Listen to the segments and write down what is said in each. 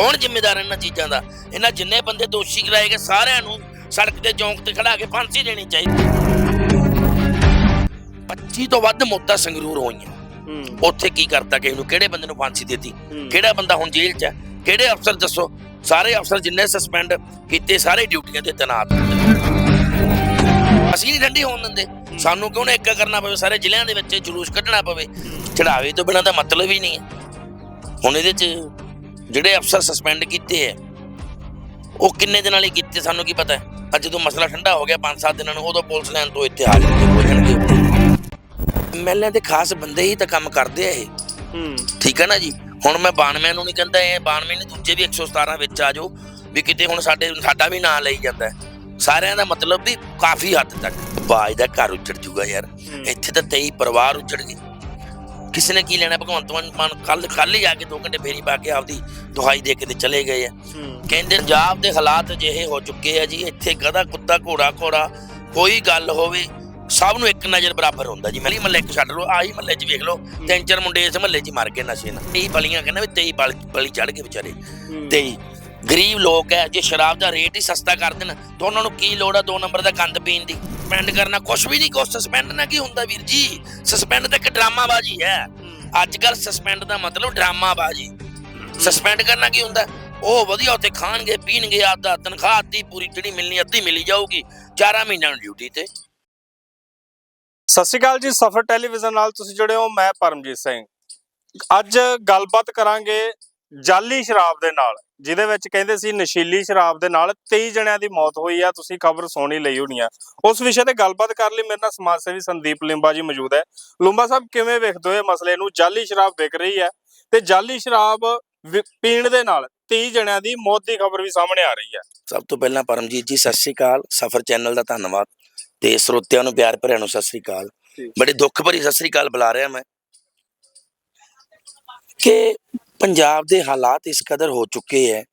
ਕੌਣ ਜ਼ਿੰਮੇਦਾਰ ਹੈ ਇਹਨਾਂ ਚੀਜ਼ਾਂ ਦਾ? ਇਹਨਾਂ ਜਿੰਨੇ ਬੰਦੇ ਦੋਸ਼ੀ ਕਰਾਏ ਗਏ ਸਾਰਿਆਂ ਨੂੰ ਸੜਕ ਤੇ ਚੌਂਕ ਤੇ ਖੜਾ ਕੇ ਫਾਂਸੀ ਦੇਣੀ ਚਾਹੀਦੀ 25 ਤੋਂ ਵੱਧ ਮੌਤਾਂ ਸੰਗਰੂਰ ਹੋਈਆਂ। ਉੱਥੇ ਕੀ ਕਰਤਾ ਕਿਸੇ ਨੂੰ? ਕਿਹੜੇ ਬੰਦੇ ਨੂੰ ਫਾਂਸੀ ਦਿੱਤੀ। ਕਿਹੜਾ ਬੰਦਾ ਹੁਣ ਜੇਲ੍ਹ 'ਚ ਹੈ? ਕਿਹੜੇ ਅਫਸਰ ਦੱਸੋ? ਸਾਰੇ ਅਫਸਰ ਜਿੰਨੇ ਸਸਪੈਂਡ ਕੀਤੇ ਸਾਰੇ ਡਿਊਟੀਆਂ ਤੇ ਤੈਨਾਤ ਅਸੀਂ ਨਹੀਂ ਠੰਡੀ ਹੋਣ ਦਿੰਦੇ। ਸਾਨੂੰ ਕਿਉਂ ਨਾ ਇੱਕ ਕਰਨਾ ਪਵੇ? ਸਾਰੇ ਜ਼ਿਲ੍ਹਿਆਂ ਦੇ ਵਿੱਚ ਜਲੂਸ ਕੱਢਣਾ ਪਵੇ। ਚੜਾਵੇ ਤੋਂ ਬਿਨਾਂ ਤਾਂ ਮਤਲਬ ਹੀ ਨਹੀਂ ਹੈ। ਹੁਣ ਇਹਦੇ 'ਚ ਜਿਹੜੇ ਅਫਸਰ ਸਸਪੈਂਡ ਕੀਤੇ ਹੈ ਉਹ ਕਿੰਨੇ ਦਿਨਾਂ ਲਈ ਕੀਤੇ ਸਾਨੂੰ ਕੀ ਪਤਾ ਅੱਜ ਜਦੋਂ ਮਸਲਾ ਠੰਡਾ ਹੋ ਗਿਆ 5-7 ਦਿਨਾਂ ਨੂੰ ਉਦੋਂ ਪੁਲਿਸ ਲੈਣ ਤੋਂ ਇੱਥੇ ਹਾਜ਼ਰ ਹੋ ਜਾਣਗੇ। ਐਮਐਲਏ ਦੇ ਖਾਸ ਬੰਦੇ ਹੀ ਤਾਂ ਕੰਮ ਕਰਦੇ ਆ ਇਹ। ਹੂੰ। ਠੀਕ ਹੈ ਨਾ ਜੀ? ਹੁਣ ਮੈਂ 92 ਨੂੰ ਨਹੀਂ ਕਹਿੰਦਾ ਇਹ 92 ਨੇ ਦੂਜੇ ਵੀ 117 ਵਿੱਚ ਆ ਜਾਓ ਵੀ ਕਿਤੇ ਹੁਣ ਸਾਡੇ ਸਾਡਾ ਵੀ ਨਾਂ ਲਈ ਜਾਂਦਾ। ਸਾਰਿਆਂ ਦਾ ਮਤਲਬ ਵੀ ਕਾਫੀ ਹੱਦ ਤੱਕ। ਬਾਜ ਦਾ ਘਰ ਉੱਜੜ ਜੂਗਾ ਯਾਰ। ਇੱਥੇ ਤਾਂ 23 ਪਰਿਵਾਰ ਉੱਜੜ ਗਏ। ਕਿਸੇ ਨੇ ਕੀ ਲੈਣਾ? ਭਗਵੰਤ ਮਾਨ- ਕੱਲ ਕੱਲ ਹੀ ਆ ਕੇ 2 ਘੰਟੇ ਫੇਰੀ ਪਾ ਕੇ ਆਪਦੀ ਦੁਹਾਈ ਦੇ ਕੇ ਤੇ ਚਲੇ ਗਏ ਆ। ਕਹਿੰਦੇ ਪੰਜਾਬ ਦੇ ਹਾਲਾਤ ਅਜਿਹੇ ਹੋ ਚੁੱਕੇ ਆ ਜੀ ਇੱਥੇ ਗਧਾ ਕੁੱਤਾ ਘੋੜਾ ਘੋੜਾ ਕੋਈ ਗੱਲ ਹੋਵੇ ਸਭ ਨੂੰ ਇੱਕ ਨਜ਼ਰ ਬਰਾਬਰ ਹੁੰਦਾ ਜੀ। ਮਲੀ ਮੱਲੇ ਇੱਕ ਛੱਡ ਲਓ ਆਹੀ ਮੱਲੇ 'ਚ ਵੇਖ ਲਓ ਤਿੰਨ ਚਾਰ ਮੁੰਡੇ ਇਸ ਮੱਲੇ 'ਚ ਮਰ ਗਏ ਨਸ਼ੇ ਨਾਲ। 23 ਬਲੀਆਂ ਕਹਿੰਦਾ ਵੀ 23 ਬਲ ਬਲੀ ਚੜ ਗਏ ਵਿਚਾਰੇ। ਤੇ ਗਰੀਬ ਲੋਕ ਹੈ, ਜੇ ਸ਼ਰਾਬ ਦਾ ਰੇਟ ਹੀ ਸਸਤਾ ਕਰ ਦੇਣ, ਤਾਂ ਉਹਨਾਂ ਨੂੰ ਕੀ ਲੋੜ ਆ ਦੋ ਨੰਬਰ ਦਾ ਗੰਦ ਪੀਣ ਦੀ? ਸਸਪੈਂਡ ਕਰਨਾ ਕੁਛ ਵੀ ਨਹੀਂ ਕੋ ਸਸਪੈਂਡ ਨਾ ਕੀ ਹੁੰਦਾ ਵੀਰ ਜੀ? ਸਸਪੈਂਡ ਤਾਂ ਇੱਕ ਡਰਾਮਾਬਾਜ਼ੀ ਹੈ। ਅੱਜ ਕੱਲ ਸਸਪੈਂਡ ਦਾ ਮਤਲਬ ਡਰਾਮਾਬਾਜ਼ੀ। ਸਸਪੈਂਡ ਕਰਨਾ ਕੀ ਹੁੰਦਾ? ਉਹ ਵਧੀਆ ਉੱਥੇ ਖਾਣਗੇ, ਪੀਣਗੇ, ਆਪਦਾ ਤਨਖਾਹ ਅੱਧੀ ਪੂਰੀ ਜਿਹੜੀ ਮਿਲਣੀ, ਅੱਧੀ ਮਿਲੀ ਜਾਊਗੀ, ਚਾਰਾਂ ਮਹੀਨਿਆਂ ਨੂੰ ਡਿਊਟੀ ਤੇ। ਸਤਿ ਸ਼੍ਰੀ ਅਕਾਲ ਜੀ, ਸਫਰ ਟੈਲੀਵਿਜ਼ਨ ਨਾਲ ਤੁਸੀਂ ਜੁੜੇ ਹੋ, ਮੈਂ ਪਰਮਜੀਤ ਸਿੰਘ। ਅੱਜ ਗੱਲਬਾਤ ਕਰਾਂਗੇ ਜਾਲੀ ਸ਼ਰਾਬ ਦੇ ਨਾਲ। ਜਿਹਦੇ ਵਿੱਚ ਕਹਿੰਦੇ ਸੀ ਨਸ਼ੀਲੀ ਸ਼ਰਾਬ ਦੇ ਨਾਲ 23 ਜਣਿਆਂ ਦੀ ਮੌਤ ਹੋਈ ਆ ਤੁਸੀਂ ਖਬਰ ਸੁਣੀ ਲਈ ਹੋਣੀ ਆ। ਉਸ ਵਿਸ਼ੇ ਤੇ ਗੱਲਬਾਤ ਕਰਨ ਲਈ। ਮੇਰੇ ਨਾਲ ਸਮਾਜ ਸੇਵੀ ਸੰਦੀਪ ਲਿੰਬਾ ਜੀ ਮੌਜੂਦ ਹੈ। ਲੁੰਬਾ ਸਾਹਿਬ ਕਿਵੇਂ ਵੇਖਦੇ ਹੋ ਇਹ ਮਸਲੇ ਨੂੰ? ਜਾਲੀ ਸ਼ਰਾਬ ਵਿਕ ਰਹੀ ਹੈ ਤੇ ਜਾਲੀ ਸ਼ਰਾਬ ਪੀਣ ਦੇ ਨਾਲ 23 ਜਣਿਆਂ ਦੀ ਮੌਤ ਦੀ ਖਬਰ ਵੀ ਸਾਹਮਣੇ ਆ ਰਹੀ ਹੈ। ਸਭ ਤੋਂ ਪਹਿਲਾਂ ਪਰਮਜੀਤ ਜੀ ਸਤਿ ਸ਼੍ਰੀ ਅਕਾਲ। ਸਫਰ ਚੈਨਲ ਦਾ ਧੰਨਵਾਦ ਤੇ ਸਰੋਤਿਆਂ ਨੂੰ ਪਿਆਰ ਭਰਿਆ ਨੂੰ ਸਤਿ ਸ਼੍ਰੀ ਅਕਾਲ। ਬੜੇ ਦੁੱਖ ਭਰੀ ਸਤਿ ਸ਼੍ਰੀ ਅਕਾਲ ਬੁਲਾ ਰਿਹਾ ਮੈਂ ਕਿ ਪੰਜਾਬ ਦੇ ਹਾਲਾਤ ਇਸ ਕਦਰ ਹੋ ਚੁੱਕੇ ਹੈ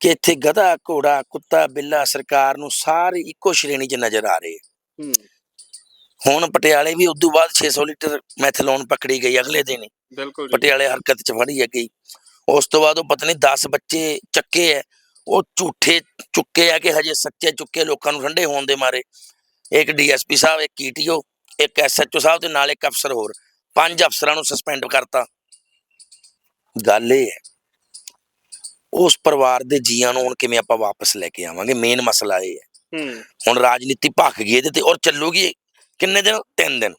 ਕਿ ਇੱਥੇ ਗਧਾ ਘੋੜਾ ਕੁੱਤਾ ਬਿੱਲਾ ਸਰਕਾਰ ਨੂੰ ਸਾਰੇ ਇੱਕੋ ਸ਼੍ਰੇਣੀ 'ਚ ਨਜ਼ਰ ਆ ਰਹੇ ਹੈ। ਹੁਣ ਪਟਿਆਲੇ ਵੀ ਉਦੋਂ ਬਾਅਦ 600 ਲੀਟਰ ਮੈਥਲੋਨ ਪਕੜੀ ਗਈ ਅਗਲੇ ਦਿਨ ਹੀ। ਬਿਲਕੁਲ ਪਟਿਆਲੇ ਹਰਕਤ 'ਚ ਫੜੀ ਹੈ ਗਈ ਉਸ ਤੋਂ ਬਾਅਦ ਉਹ ਪਤਾ ਨਹੀਂ 10 ਬੱਚੇ ਚੱਕੇ ਐ ਉਹ ਝੂਠੇ ਚੁੱਕੇ ਆ ਕਿ ਹਜੇ ਸੱਚੇ ਚੁੱਕੇ ਲੋਕਾਂ ਨੂੰ ਠੰਡੇ ਹੋਣ ਦੇ ਮਾਰੇ। ਇੱਕ ਡੀਐਸਪੀ ਸਾਹਿਬ ਇੱਕ ਕੀਟੀਓ ਇੱਕ ਐਸਐਚਓ ਸਾਹਿਬ ਤੇ ਨਾਲ ਇੱਕ ਅਫਸਰ ਹੋਰ। ਪੰਜ ਅਫਸਰਾਂ ਨੂੰ ਸਸਪੈਂਡ ਕਰਤਾ। ਗੱਲ ਇਹ ਹੈ ਉਸ ਪਰਿਵਾਰ ਦੇ ਜੀਆਂ ਨੂੰ ਹੁਣ ਕਿਵੇਂ ਆਪਾਂ ਵਾਪਸ ਲੈ ਕੇ ਆਵਾਂਗੇ? ਮੇਨ ਮਸਲਾ ਇਹ ਹੈ। ਹੁਣ ਰਾਜਨੀਤੀ ਭੱਖ ਗਈ ਇਹਦੇ ਤੇ ਔਰ ਚੱਲੂਗੀ ਕਿੰਨੇ ਦਿਨ? ਤਿੰਨ ਦਿਨ।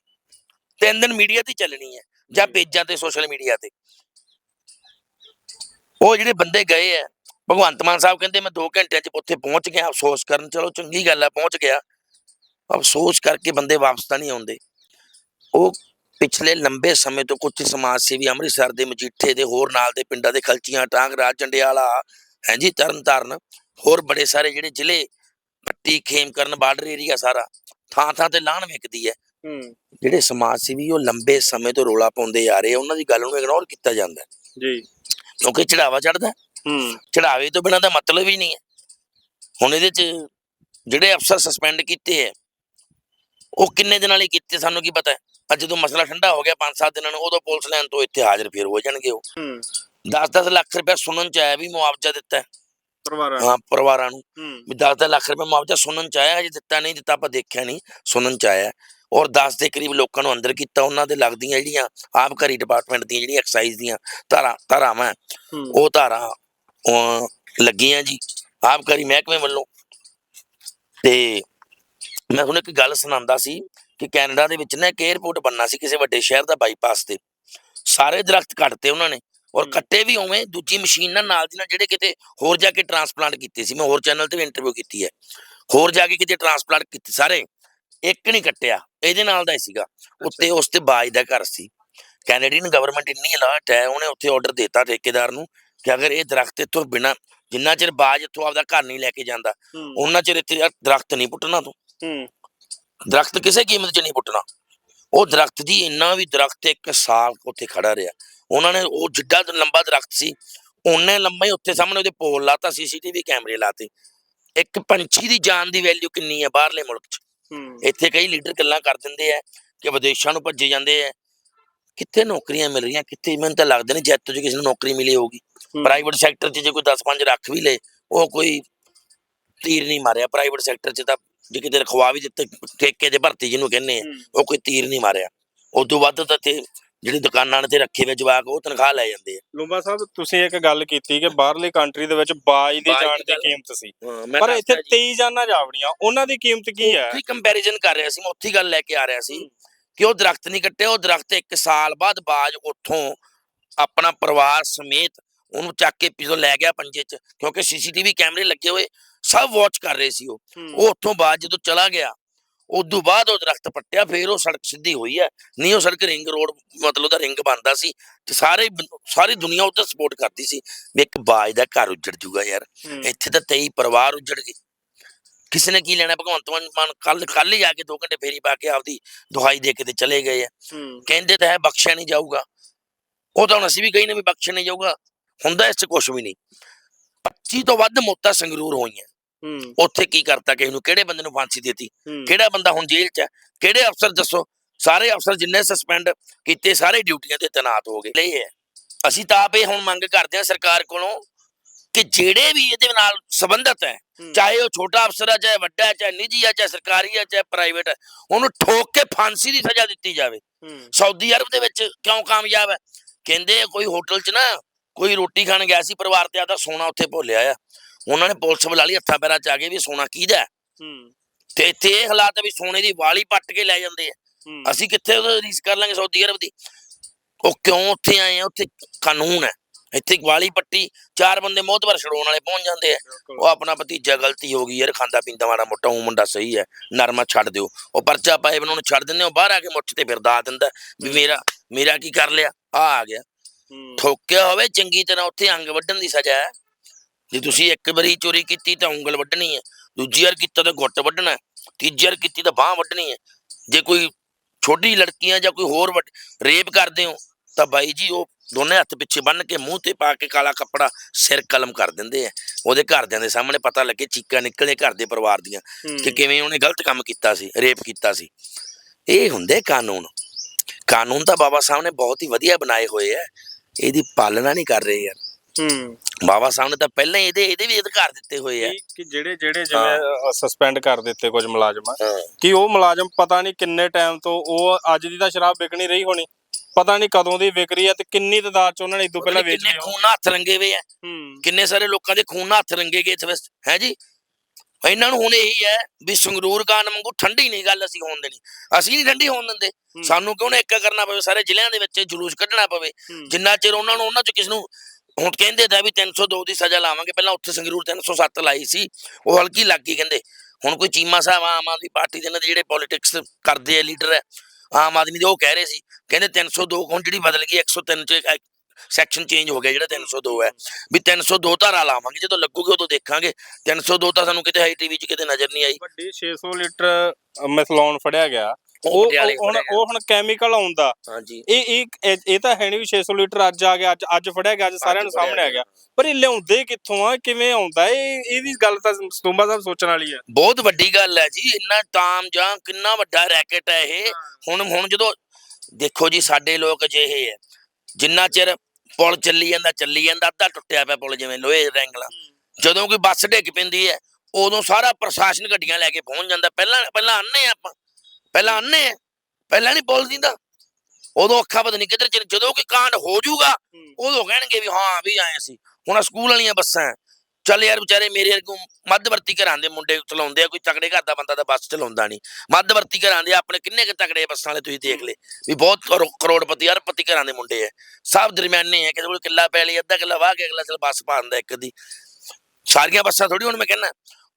ਤਿੰਨ ਦਿਨ ਮੀਡੀਆ ਤੇ ਚੱਲਣੀ ਹੈ ਜਾਂ ਪੇਜਾਂ ਤੇ ਸੋਸ਼ਲ ਮੀਡੀਆ ਤੇ। ਉਹ ਜਿਹੜੇ ਬੰਦੇ ਗਏ ਆ ਭਗਵੰਤ ਮਾਨ ਸਾਹਿਬ ਕਹਿੰਦੇ ਮੈਂ 2 ਘੰਟਿਆਂ ਚ ਉੱਥੇ ਪਹੁੰਚ ਗਿਆ ਅਫਸੋਸ ਕਰਨ ਚਲੋ ਚੰਗੀ ਗੱਲ ਹੈ ਪਹੁੰਚ ਗਿਆ। ਅਫਸੋਸ ਕਰਕੇ ਬੰਦੇ ਵਾਪਸ ਤਾਂ ਨਹੀਂ ਆਉਂਦੇ। ਉਹ ਪਿਛਲੇ ਲੰਬੇ ਸਮੇਂ ਤੋਂ ਕੁਝ ਸਮਾਜ ਸੇਵੀ ਅੰਮ੍ਰਿਤਸਰ ਦੇ ਮਜੀਠੇ ਦੇ ਹੋਰ ਨਾਲ ਦੇ ਪਿੰਡਾਂ ਦੇ ਖਲਚੀਆਂ ਟਾਂਗਰਾ ਜੰਡਿਆਲਾ ਹੈ ਜੀ ਤਰਨਤਾਰਨ ਹੋਰ ਬੜੇ ਸਾਰੇ ਜਿਹੜੇ ਜ਼ਿਲ੍ਹੇ ਪੱਟੀ ਖੇਮਕਰਨ ਬਾਰਡਰ ਏਰੀਆ ਸਾਰਾ ਥਾਂ ਥਾਂ ਤੇ ਲਾਹਣ ਵਿਕਦੀ ਹੈ। ਹੂੰ। ਜਿਹੜੇ ਸਮਾਜ ਸੇਵੀ ਉਹ ਲੰਬੇ ਸਮੇਂ ਤੋਂ ਰੋਲਾ ਪਾਉਂਦੇ ਆ ਰਹੇ ਉਹਨਾਂ ਦੀ ਗੱਲ ਨੂੰ ਇਗਨੋਰ ਕੀਤਾ ਜਾਂਦਾ। ਜੀ। ਕਿਉਂਕਿ ਚੜਾਵਾ ਚੜਦਾ ਹੂੰ। ਚੜਾਵੇ ਤੋਂ ਬਿਨਾਂ ਤਾਂ ਮਤਲਬ ਹੀ ਨਹੀਂ ਹੈ। ਹੁਣ ਇਹਦੇ ਚ ਜਿਹੜੇ ਅਫਸਰ ਸਸਪੈਂਡ ਕੀਤੇ ਹੈ ਉਹ ਕਿੰਨੇ ਦਿਨਾਂ ਲਈ ਕੀਤੇ ਸਾਨੂੰ ਕੀ ਪਤਾ ਅੱਜ ਜਦੋਂ ਮਸਲਾ ਠੰਡਾ ਹੋ ਗਿਆ 5-7 ਦਿਨਾਂ ਨੂੰ ਉਦੋਂ ਪੁਲਿਸ ਲੈਣ ਤੋਂ ਇੱਥੇ ਹਾਜ਼ਰ ਫੇਰ ਹੋ ਜਾਣਗੇ ਉਹ। ਹੂੰ। 10-10 ਲੱਖ ਰੁਪਏ ਸੁਣਨ ਚ ਆਇਆ ਵੀ ਮੁਆਵਜ਼ਾ ਦਿੱਤਾ। ਹੈ ਪਰਿਵਾਰਾਂ ਹਾਂ ਪਰਿਵਾਰਾਂ ਨੂੰ। ਹੂੰ। ਵੀ 10 ਲੱਖ ਰੁਪਏ ਮੁਆਵਜ਼ਾ ਸੁਣਨ ਚ ਆਇਆ ਹਜੇ ਦਿੱਤਾ ਨਹੀਂ ਦਿੱਤਾ ਆਪਾਂ ਦੇਖਿਆ ਨਹੀਂ ਸੁਣਨ ਚ ਆਇਆ। ਔਰ 10 ਦੇ ਕਰੀਬ ਲੋਕਾਂ ਨੂੰ ਅੰਦਰ ਕੀਤਾ ਉਹਨਾਂ ਦੇ ਲੱਗਦੀਆਂ ਜਿਹੜੀਆਂ ਆਬਕਾਰੀ ਡਿਪਾਰਟਮੈਂਟ ਦੀਆਂ ਜਿਹੜੀਆਂ ਐਕਸਾਈਜ਼ ਦੀਆਂ ਧਾਰਾ ਧਾਰਾਵਾਂ ਉਹ ਧਾਰਾ ਲੱਗੀਆਂ ਜੀ ਆਬਕਾਰੀ ਮਹਿਕਮੇ ਵੱਲੋਂ। ਤੇ ਮੈਂ ਹੁਣ ਇੱਕ ਗੱਲ ਸੁਣਾਉਂਦਾ ਸੀ ਕਿ ਕੈਨੇਡਾ ਦੇ ਵਿੱਚ ਨਾ ਇੱਕ 에ਅਰਪੋਰਟ ਬੰਨਾ ਸੀ ਕਿਸੇ ਵੱਡੇ ਸ਼ਹਿਰ ਦਾ ਬਾਈਪਾਸ ਤੇ। ਸਾਰੇ ਦਰਖਤ ਕੱਟਤੇ ਉਹਨਾਂ ਨੇ ਔਰ। ਕੱਟੇ ਵੀ ਉਵੇਂ ਦੂਜੀ ਮਸ਼ੀਨ ਨਾਲ ਨਾਲ ਦੀ ਨਾਲ ਜਿਹੜੇ ਕਿਤੇ ਹੋਰ ਜਾ ਕੇ ਟਰਾਂਸਪਲਾਂਟ ਕੀਤੇ ਸੀ ਮੈਂ ਹੋਰ ਚੈਨਲ ਤੇ ਵੀ ਇੰਟਰਵਿਊ ਕੀਤੀ ਹੈ। ਹੋਰ ਜਾ ਕੇ ਕਿਤੇ ਟਰਾਂਸਪਲਾਂਟ ਕੀਤੇ ਸਾਰੇ ਇੱਕ ਨਹੀਂ ਕੱਟਿਆ ਇਹਦੇ ਨਾਲ ਦਾ ਹੀ ਸੀਗਾ। ਉੱਤੇ ਉਸ ਤੇ ਬਾਜ ਦਾ ਘਰ ਸੀ। ਕੈਨੇਡੀਅਨ ਗਵਰਨਮੈਂਟ ਇੰਨੀ ਅਲਰਟ ਹੈ ਉਹਨੇ ਉੱਥੇ ਆਰਡਰ ਦਿੱਤਾ ਠੇਕੇਦਾਰ ਨੂੰ ਕਿ ਅਗਰ ਇਹ ਦਰਖਤ ਇੱਥੋਂ ਬਿਨਾ ਜਿੰਨਾ ਚਿਰ ਬਾਜ ਇੱਥੋਂ ਆਪਦਾ ਘਰ ਨਹੀਂ ਲੈ ਕੇ ਜਾਂਦਾ ਉਹਨਾਂ ਚਿਰ ਇੱਥੇ ਦਰਖਤ ਨਹੀਂ ਪੁੱਟਣਾ ਤੂੰ। ਦਰਖਤ ਕਿਸੇ ਕੀਮਤ 'ਚ ਨਹੀਂ ਪੁੱਟਣਾ। ਉਹ ਦਰਖਤ ਜੀ ਇੰਨਾ ਵੀ ਦਰਖਤ ਇੱਕ ਸਾਲ ਉੱਥੇ ਖੜਾ ਰਿਹਾ। ਉਹਨਾਂ ਨੇ ਉਹ ਜਿੱਡਾ ਲੰਬਾ ਦਰਖਤ ਸੀ ਉਹਨੇ ਲੰਮਾ ਹੀ ਉੱਥੇ ਸਾਹਮਣੇ ਉਹਦੇ ਪੋਲ ਲਾਤਾ ਸੀਸੀਟੀਵੀ ਕੈਮਰੇ ਲਾਤੇ। ਇੱਕ ਪੰਛੀ ਦੀ ਜਾਨ ਦੀ ਵੈਲਿਊ ਕਿੰਨੀ ਹੈ ਬਾਹਰਲੇ ਮੁਲਕ 'ਚ। ਇੱਥੇ ਕਈ ਲੀਡਰ ਗੱਲਾਂ ਕਰ ਦਿੰਦੇ ਆ ਕਿ ਵਿਦੇਸ਼ਾਂ ਨੂੰ ਭੱਜੇ ਜਾਂਦੇ ਆ। ਕਿੱਥੇ ਨੌਕਰੀਆਂ ਮਿਲ ਰਹੀਆਂ? ਕਿੱਥੇ? ਮੈਨੂੰ ਤਾਂ ਲੱਗਦਾ ਨਹੀਂ ਜੈਤੋ 'ਚ ਕਿਸੇ ਨੂੰ ਨੌਕਰੀ ਮਿਲੀ ਹੋਊਗੀ। ਪ੍ਰਾਈਵੇਟ ਸੈਕਟਰ 'ਚ ਜੇ ਕੋਈ 10-5 ਰੱਖ ਵੀ ਲੇ ਉਹ ਕੋਈ ਤੀਰ ਨਹੀਂ ਮਾਰਿਆ। ਪ੍ਰਾਈਵੇਟ ਸੈਕਟਰ 'ਚ ਤਾਂ ਜੇ ਕਿਤੇ ਰਖਵਾ ਵੀ ਦਿੱਤੇ ਠੇਕੇ ਦੇ ਭਰਤੀ ਜਿਹਨੂੰ ਕਹਿੰਦੇ ਆ। ਉਹ ਕੋਈ ਤੀਰ ਨਹੀਂ ਮਾਰਿਆ। ਉਦੋਂ ਵੱਧ ਤਾਂ ਤੇ ਜਿਹੜੀ ਦੁਕਾਨਾਂ ਤੇ ਰੱਖੇ ਵੇ ਜਵਾਕ ਉਹ ਤਨਖਾਹ ਲੈ ਜਾਂਦੇ ਆ। ਲੂੰਬਾ ਸਾਹਿਬ ਤੁਸੀਂ ਇੱਕ ਗੱਲ ਕੀਤੀ ਕਿ ਬਾਹਰਲੀ ਕੰਟਰੀ ਦੇ ਵਿੱਚ ਬਾਜ ਦੀ ਬਾਜ ਦੀ ਜਾਨ ਦੀ ਕੀਮਤ ਸੀ। ਪਰ ਇੱਥੇ ਜੀ, 23 ਜਾਨਾਂ ਜਾਵੜੀਆਂ ਉਹਨਾਂ ਦੀ ਕੀਮਤ ਕੀ ਹੈ? ਉੱਥੇ ਕੰਪੈਰੀਜ਼ਨ ਕਰ ਰਿਹਾ ਸੀ ਮੈਂ ਉੱਥੇ ਗੱਲ ਲੈ ਕੇ ਆ ਰਿਹਾ ਸੀ। ਕਿ ਉਹ ਦਰਖਤ ਨਹੀਂ ਕੱਟੇ ਉਹ ਦਰਖਤ ਇੱਕ ਸਾਲ ਬਾਅਦ ਬਾਜ ਉੱਥੋਂ ਆਪਣਾ ਪਰਿਵਾਰ ਸਮੇਤ ਉਹਨੂੰ ਚੱਕ ਕੇ ਪਿਛੋਂ ਲੈ ਗਿਆ ਪੰਜੇ 'ਚ ਕਿਉਂਕਿ ਸੀਸੀਟੀਵੀ ਕੈਮਰੇ ਲੱਗੇ ਹੋਏ ਸਭ ਵਾਚ ਕਰ ਰਹੇ ਸੀ ਉਹ। ਉਹ ਉੱਥੋਂ ਬਾਅਦ ਜਦੋਂ ਚਲਾ ਗਿਆ ਉਦੋਂ ਬਾਅਦ ਉਹ ਦਰਖਤ ਪੱਟਿਆ ਫੇਰ ਉਹ ਸੜਕ ਸਿੱਧੀ ਹੋਈ ਹੈ। ਨਹੀਂ ਉਹ ਸੜਕ ਰਿੰਗ ਰੋਡ ਮਤਲਬ ਉਹਦਾ ਰਿੰਗ ਬਣਦਾ ਸੀ ਤੇ ਸਾਰੇ ਸਾਰੀ ਦੁਨੀਆ ਉੱਧਰ ਸਪੋਰਟ ਕਰਦੀ ਸੀ ਵੀ ਇੱਕ ਬਾਜ ਦਾ ਘਰ ਉੱਜੜ ਜੂਗਾ ਯਾਰ। ਇੱਥੇ ਤਾਂ 23 ਪਰਿਵਾਰ ਉੱਜੜ ਗਏ। ਕਿਸੇ ਨੇ ਕੀ ਲੈਣਾ? ਭਗਵੰਤ ਮਾਨ- ਕੱਲ ਕੱਲ ਹੀ ਜਾ ਕੇ 2 ਘੰਟੇ ਫੇਰੀ ਪਾ ਕੇ ਆਪਦੀ ਦੁਹਾਈ ਦੇ ਕੇ ਤੇ ਚਲੇ ਗਏ ਆ। ਕਹਿੰਦੇ ਤਾਂ ਹੈ ਬਖਸ਼ਿਆ ਨਹੀਂ ਜਾਊਗਾ। ਉਹ ਤਾਂ ਹੁਣ ਅਸੀਂ ਵੀ ਕਹੀ ਨੇ ਵੀ ਬਖਸ਼ਿਆ ਨਹੀਂ ਜਾਊਗਾ। ਹੁੰਦਾ ਇਸ ਚ ਕੁਝ ਵੀ ਨਹੀਂ। 25 ਤੋਂ ਵੱਧ ਮੌਤਾਂ ਸੰਗਰੂਰ ਹੋਈਆਂ। ਉੱਥੇ ਕੀ ਕਰਤਾ ਕਿਸੇ ਨੂੰ? ਕਿਹੜੇ ਬੰਦੇ ਨੂੰ ਫਾਂਸੀ ਦਿੱਤੀ। ਕਿਹੜਾ ਬੰਦਾ ਹੁਣ ਜੇਲ੍ਹ 'ਚ ਹੈ? ਕਿਹੜੇ ਅਫਸਰ ਦੱਸੋ? ਸਾਰੇ ਅਫਸਰ ਜਿੰਨੇ ਸਸਪੈਂਡ ਕੀਤੇ ਸਾਰੇ ਡਿਊਟੀਆਂ ਤੇ ਤੈਨਾਤ ਹੋ ਗਏ। ਲਈ ਹੈ। ਅਸੀਂ ਤਾਂ ਆਪੇ ਹੁਣ ਮੰਗ ਕਰਦੇ ਹਾਂ ਸਰਕਾਰ ਕੋਲੋਂ ਕਿ ਜਿਹੜੇ ਵੀ ਇਹਦੇ ਨਾਲ ਸੰਬੰਧਤ ਹੈ। ਚਾਹੇ ਉਹ ਛੋਟਾ ਅਫਸਰ ਹੈ ਚਾਹੇ ਵੱਡਾ ਹੈ ਚਾਹੇ ਨਿੱਜੀ ਹੈ ਚਾਹੇ ਸਰਕਾਰੀ ਹੈ ਚਾਹੇ ਪ੍ਰਾਈਵੇਟ ਹੈ ਉਹਨੂੰ ਠੋਕ ਕੇ ਫਾਂਸੀ ਦੀ ਸਜ਼ਾ ਦਿੱਤੀ ਜਾਵੇ। ਸਾਊਦੀ ਅਰਬ ਦੇ ਵਿੱਚ ਕਿਉਂ ਕਾਮਯਾਬ ਹੈ? ਕਹਿੰਦੇ ਕੋਈ ਹੋਟਲ 'ਚ ਨਾ ਕੋਈ ਰੋਟੀ ਖਾਣ ਗਿਆ ਸੀ ਪਰਿਵਾਰ ਤੇ ਆਦਾ ਸੋਨਾ ਉੱਥੇ ਭੁੱਲਿਆ ਆ। ਉਹਨਾਂ ਨੇ ਪੁਲਿਸ ਬੁਲਾ ਲਈ ਹੱਥਾਂ ਪੈਰਾਂ 'ਚ ਆ ਗਏ ਵੀ ਸੋਨਾ ਕਿਹਦਾ ਹੈ? ਹੂੰ। ਤੇ ਇੱਥੇ ਇਹ ਹਾਲਾਤ ਹੈ ਵੀ ਸੋਨੇ ਦੀ ਵਾਲੀ ਪੱਟ ਕੇ ਲੈ ਜਾਂਦੇ ਆ। ਅਸੀਂ ਕਿੱਥੇ ਉਹਦਾ ਰੀਸ ਕਰ ਲਾਂਗੇ ਸਾਊਦੀ ਅਰਬ ਦੀ? ਉਹ ਕਿਉਂ ਉੱਥੇ ਆਏ ਆ? ਉੱਥੇ ਕਾਨੂੰਨ ਹੈ। ਇੱਥੇ ਵਾਲੀ ਪੱਟੀ ਚਾਰ ਬੰਦੇ ਮੋਹਤਬਰ ਛਡਾਉਣ ਵਾਲੇ ਪਹੁੰਚ ਜਾਂਦੇ ਆ। ਉਹ ਆਪਣਾ ਭਤੀਜਾ ਗਲਤੀ ਹੋ ਗਈ ਯਾਰ ਖਾਂਦਾ ਪੀਂਦਾ ਮਾੜਾ ਮੋਟਾ ਉਹ ਮੁੰਡਾ ਸਹੀ ਹੈ ਨਰਮਾ ਛੱਡ ਦਿਓ। ਉਹ ਪਰਚਾ ਪਾਏ ਉਹਨੂੰ ਛੱਡ ਦਿੰਦੇ ਉਹ ਬਾਹਰ ਆ ਕੇ ਮੁੱਠ ਤੇ ਫਿਰਦਾ ਦਿੰਦਾ ਵੀ ਮੇਰਾ ਮੇਰਾ ਕੀ ਕਰ ਲਿਆ? ਆ ਆ ਗਿਆ। ਠੋਕਿਆ ਹੋਵੇ ਚੰਗੀ ਤਰ੍ਹਾਂ ਉੱਥੇ ਅੰਗ ਵੱਢਣ ਦੀ ਸਜ਼ਾ ਹੈ। ਜੇ ਤੁਸੀਂ ਇੱਕ ਵਾਰੀ ਚੋਰੀ ਕੀਤੀ ਤਾਂ ਉਂਗਲ ਵੱਢਣੀ ਹੈ ਦੂਜੀ ਵਾਰ ਕੀਤਾ ਤਾਂ ਗੁੱਟ ਵੱਢਣਾ ਤੀਜੀ ਵਾਰ ਕੀਤੀ ਤਾਂ ਬਾਹ ਵੱਢਣੀ ਹੈ। ਜੇ ਕੋਈ ਛੋਟੀ ਲੜਕੀਆਂ ਜਾਂ ਕੋਈ ਹੋਰ ਰੇਪ ਕਰਦੇ ਹੋ ਤਾਂ ਬਾਈ ਜੀ ਉਹ ਦੋਨੇ ਹੱਥ ਪਿੱਛੇ ਬੰਨ ਕੇ ਮੂੰਹ ਤੇ ਪਾ ਕੇ ਕਾਲਾ ਕੱਪੜਾ ਸਿਰ ਕਲਮ ਕਰ ਦਿੰਦੇ ਆ। ਉਹਦੇ ਘਰਦਿਆਂ ਦੇ ਸਾਹਮਣੇ ਪਤਾ ਲੱਗੇ ਚੀਕਾਂ ਨਿਕਲੇ ਘਰ ਦੇ ਪਰਿਵਾਰ ਦੀਆਂ ਕਿ ਕਿਵੇਂ ਉਹਨੇ ਗਲਤ ਕੰਮ ਕੀਤਾ ਸੀ ਰੇਪ ਕੀਤਾ ਸੀ। ਇਹ ਹੁੰਦੇ ਕਾਨੂੰਨ। ਕਾਨੂੰਨ ਤਾਂ ਬਾਬਾ ਸਾਹਿਬ ਨੇ ਬਹੁਤ ਹੀ ਵਧੀਆ ਬਣਾਏ ਹੋਏ ਆ। ਇਹਦੀ ਪਾਲਣਾ ਨਹੀਂ ਕਰ ਰਹੇ ਯਾਰ। ਹੂੰ। ਬਾਬਾ ਸਾਹਿਬ ਨੇ ਤਾਂ ਪਹਿਲਾਂ ਹੀ ਇਹਦੇ ਇਹਦੇ ਵੀ ਅਧਿਕਾਰ ਦਿੱਤੇ ਹੋਏ ਆ। ਕਿ ਜਿਹੜੇ ਜਿਹੜੇ ਜਿਵੇਂ ਸਸਪੈਂਡ ਕਰ ਦਿੱਤੇ ਕੁਝ ਮੁਲਾਜ਼ਮ। ਕਿ ਉਹ ਮੁਲਾਜ਼ਮ ਪਤਾ ਨਹੀਂ ਕਿੰਨੇ ਟਾਈਮ ਤੋਂ ਉਹ ਅੱਜ ਦੀ ਤਾਂ ਸ਼ਰਾਬ ਵਿਕਣੀ ਰਹੀ ਹੋਣੀ। ਪਤਾ ਨਹੀਂ ਕਦੋਂ ਦੀ ਵਿਕ ਰਹੀ ਹੈ ਤੇ ਕਿੰਨੀ ਤਦਾਦ ਚ ਉਹਨਾਂ ਨੇ ਇਦੋਂ ਪਹਿਲਾਂ ਵੇਚ ਕਿੰਨੇ ਖੂਨ ਹੱਥ ਰੰਗੇ ਹੋਏ ਆ। ਕਿੰਨੇ ਸਾਰੇ ਲੋਕਾਂ ਦੇ ਖੂਨ ਨਾਲ ਹੱਥ ਰੰਗੇ ਗਏ ਇੱਥੇ ਹੈ ਜੀ? ਇਹਨਾਂ ਨੂੰ ਹੁਣ ਇਹੀ ਹੈ ਵੀ ਸੰਗਰੂਰ ਕਾਨ ਵਾਂਗੂ ਠੰਡੀ ਨਹੀਂ ਗੱਲ ਅਸੀਂ ਹੋਣ ਦੇਣੀ। ਅਸੀਂ ਨਹੀਂ ਠੰਡੀ ਹੋਣ ਦਿੰਦੇ। ਸਾਨੂੰ ਕਿਉਂ ਨਾ ਇੱਕ ਕਰਨਾ ਪਵੇ ਸਾਰੇ ਜ਼ਿਲ੍ਹਿਆਂ ਦੇ ਵਿੱਚ ਜਲੂਸ ਕੱਢਣਾ ਪਵੇ। ਜਿੰਨਾ ਚਿਰ ਉਹਨਾਂ ਨੂੰ ਉਹਨਾਂ ਚ ਕਿਸ ਨੂੰ ਹੁਣ ਕਹਿੰਦੇ ਤਾਂ ਵੀ 302 ਦੀ ਸਜ਼ਾ ਲਾਵਾਂਗੇ, ਪਹਿਲਾਂ ਉੱਥੇ ਸੰਗਰੂਰ 307 ਲਾਈ ਸੀ, ਉਹ ਹਲਕੀ ਲੱਗ ਗਈ ਕਹਿੰਦੇ। ਹੁਣ ਕੋਈ ਚੀਮਾ ਸਾਹਿਬ, ਆਮ ਆਦਮੀ ਪਾਰਟੀ ਦੇ ਇਹਨਾਂ ਜਿਹੜੇ ਪੋਲਿਟਿਕਸ ਕਰਦੇ ਆ ਲੀਡਰ ਹੈ ਆਮ ਆਦਮੀ ਦੇ ਉਹ ਕਹਿ ਰਹੇ ਸੀ, ਕਹਿੰਦੇ 302 ਹੁਣ ਜਿਹੜੀ ਬਦਲ ਗਈ 103 ਚ ਸੈਕਸ਼ਨ ਚੇਂਜ ਹੋ ਗਿਆ ਜਿਹੜਾ 302 ਹੈ, ਵੀ 302 ਧਾਰਾ ਲਾਵਾਂਗੇ, ਜਦੋਂ ਲੱਗੂਗੀ ਉਦੋਂ ਦੇਖਾਂਗੇ। 302 ਤਾਂ ਸਾਨੂੰ ਕਿਤੇ ਹਾਈ ਟੀਵੀ 'ਚ ਕਿਤੇ ਨਜ਼ਰ ਨਹੀਂ ਆਈ। ਵੱਡੀ 600 ਲੀਟਰ ਮਿਥਲੌਨ ਫੜਿਆ ਗਿਆ। ਉਹ ਪਟਿਆਲੇ ਹੁਣ। ਉਹ ਹੁਣ ਕੈਮੀਕਲ ਆਉਂਦਾ। ਹਾਂਜੀ। ਇਹ ਇਹ ਇਹ- ਇਹ ਤਾਂ ਹੈ ਨਹੀਂ ਵੀ 600 ਲੀਟਰ ਅੱਜ ਆ ਗਿਆ ਅੱਜ ਅੱਜ ਫੜਿਆ ਗਿਆ ਅੱਜ ਸਾਰਿਆਂ ਨੂੰ ਫੜਿਆ ਸਾਹਮਣੇ ਆ ਗਿਆ। ਪਰ ਇਹ ਲਿਆਉਂਦੇ ਕਿੱਥੋਂ ਆ? ਕਿਵੇਂ ਆਉਂਦਾ? ਇਹ ਇਹਦੀ ਗੱਲ ਤਾਂ ਸਤੂੰਬਾ ਸਾਹਿਬ ਸੋਚਣ ਵਾਲੀ ਆ। ਬਹੁਤ ਵੱਡੀ ਗੱਲ ਹੈ ਜੀ ਇੰਨਾ ਤਾਮ ਜਾਂ ਕਿੰਨਾ ਵੱਡਾ ਰੈਕਟ ਹੈ ਇਹ। ਹੁਣ ਹੁਣ ਜਦੋਂ ਦੇਖੋ ਜੀ ਸਾਡੇ ਲੋਕ ਅਜਿਹੇ ਹੈ ਜਿੰਨਾ ਚਿਰ ਪੁਲ ਚੱਲੀ ਜਾਂਦਾ ਚੱਲੀ ਜਾਂਦਾ ਅੱਧਾ ਟੁੱਟਿਆ ਪਿਆ ਪੁਲ ਜਿਵੇਂ ਲੋਹੇ ਰੈਂਗਲਾ ਜਦੋਂ ਕੋਈ ਬੱਸ ਡਿੱਗ ਪੈਂਦੀ ਹੈ ਉਦੋਂ ਸਾਰਾ ਪ੍ਰਸ਼ਾਸਨ ਗੱਡੀਆਂ ਲੈ ਕੇ ਪਹੁੰਚ ਜਾਂਦਾ। ਪਹਿਲਾਂ ਪਹਿਲਾਂ ਅੰਨੇ ਆਪਾਂ। ਪਹਿਲਾਂ ਅੰਨੇ ਪਹਿਲਾਂ ਨਹੀਂ ਪੁਲ ਦਿੰਦਾ। ਉਦੋਂ ਅੱਖਾਂ ਪਤਾ ਨਹੀਂ ਕਿੱਧਰ ਚਲ ਜਦੋਂ ਕੋਈ ਕਾਂਡ ਹੋ ਜਾਊਗਾ ਉਦੋਂ ਕਹਿਣਗੇ ਵੀ ਹਾਂ ਵੀ ਆਏ ਸੀ ਹੁਣ ਸਕੂਲ ਵਾਲੀਆਂ ਬੱਸਾਂ। ਚੱਲ ਯਾਰ ਵਿਚਾਰੇ ਮੇਰੇ ਵਰਗੂ ਮੱਧਵਰਤੀ ਘਰਾਂ ਦੇ ਮੁੰਡੇ ਚਲਾਉਂਦੇ ਆ ਕੋਈ ਤਕੜੇ ਘਰ ਦਾ ਬੰਦਾ ਤਾਂ ਬੱਸ ਚਲਾਉਂਦਾ ਨਹੀਂ ਮੱਧਵਰਤੀ ਘਰਾਂ ਦੇ ਆਪਣੇ ਕਿੰਨੇ ਕੁ ਤਕੜੇ ਬੱਸਾਂ ਵਾਲੇ ਤੁਸੀਂ ਦੇਖ ਲੈ ਵੀ ਬਹੁਤ ਕਰੋ- ਕਰੋੜਪਤੀ ਅਰਬਪਤੀ ਘਰਾਂ ਦੇ ਮੁੰਡੇ ਆ ਸਭ ਦਰਮਿਆਨੇ ਆ ਕਿਸੇ ਕੋਲ ਕਿੱਲਾ ਪੈ ਲਈ ਅੱਧਾ ਕਿੱਲਾ ਵਾਹ ਕੇ ਅਗਲਾ ਚਲ ਬੱਸ ਪਾਉਂਦਾ ਇੱਕ ਦੀ ਸਾਰੀਆਂ ਬੱਸਾਂ ਥੋੜੀ ਹੁਣ ਮੈਂ ਕਹਿੰਦਾ।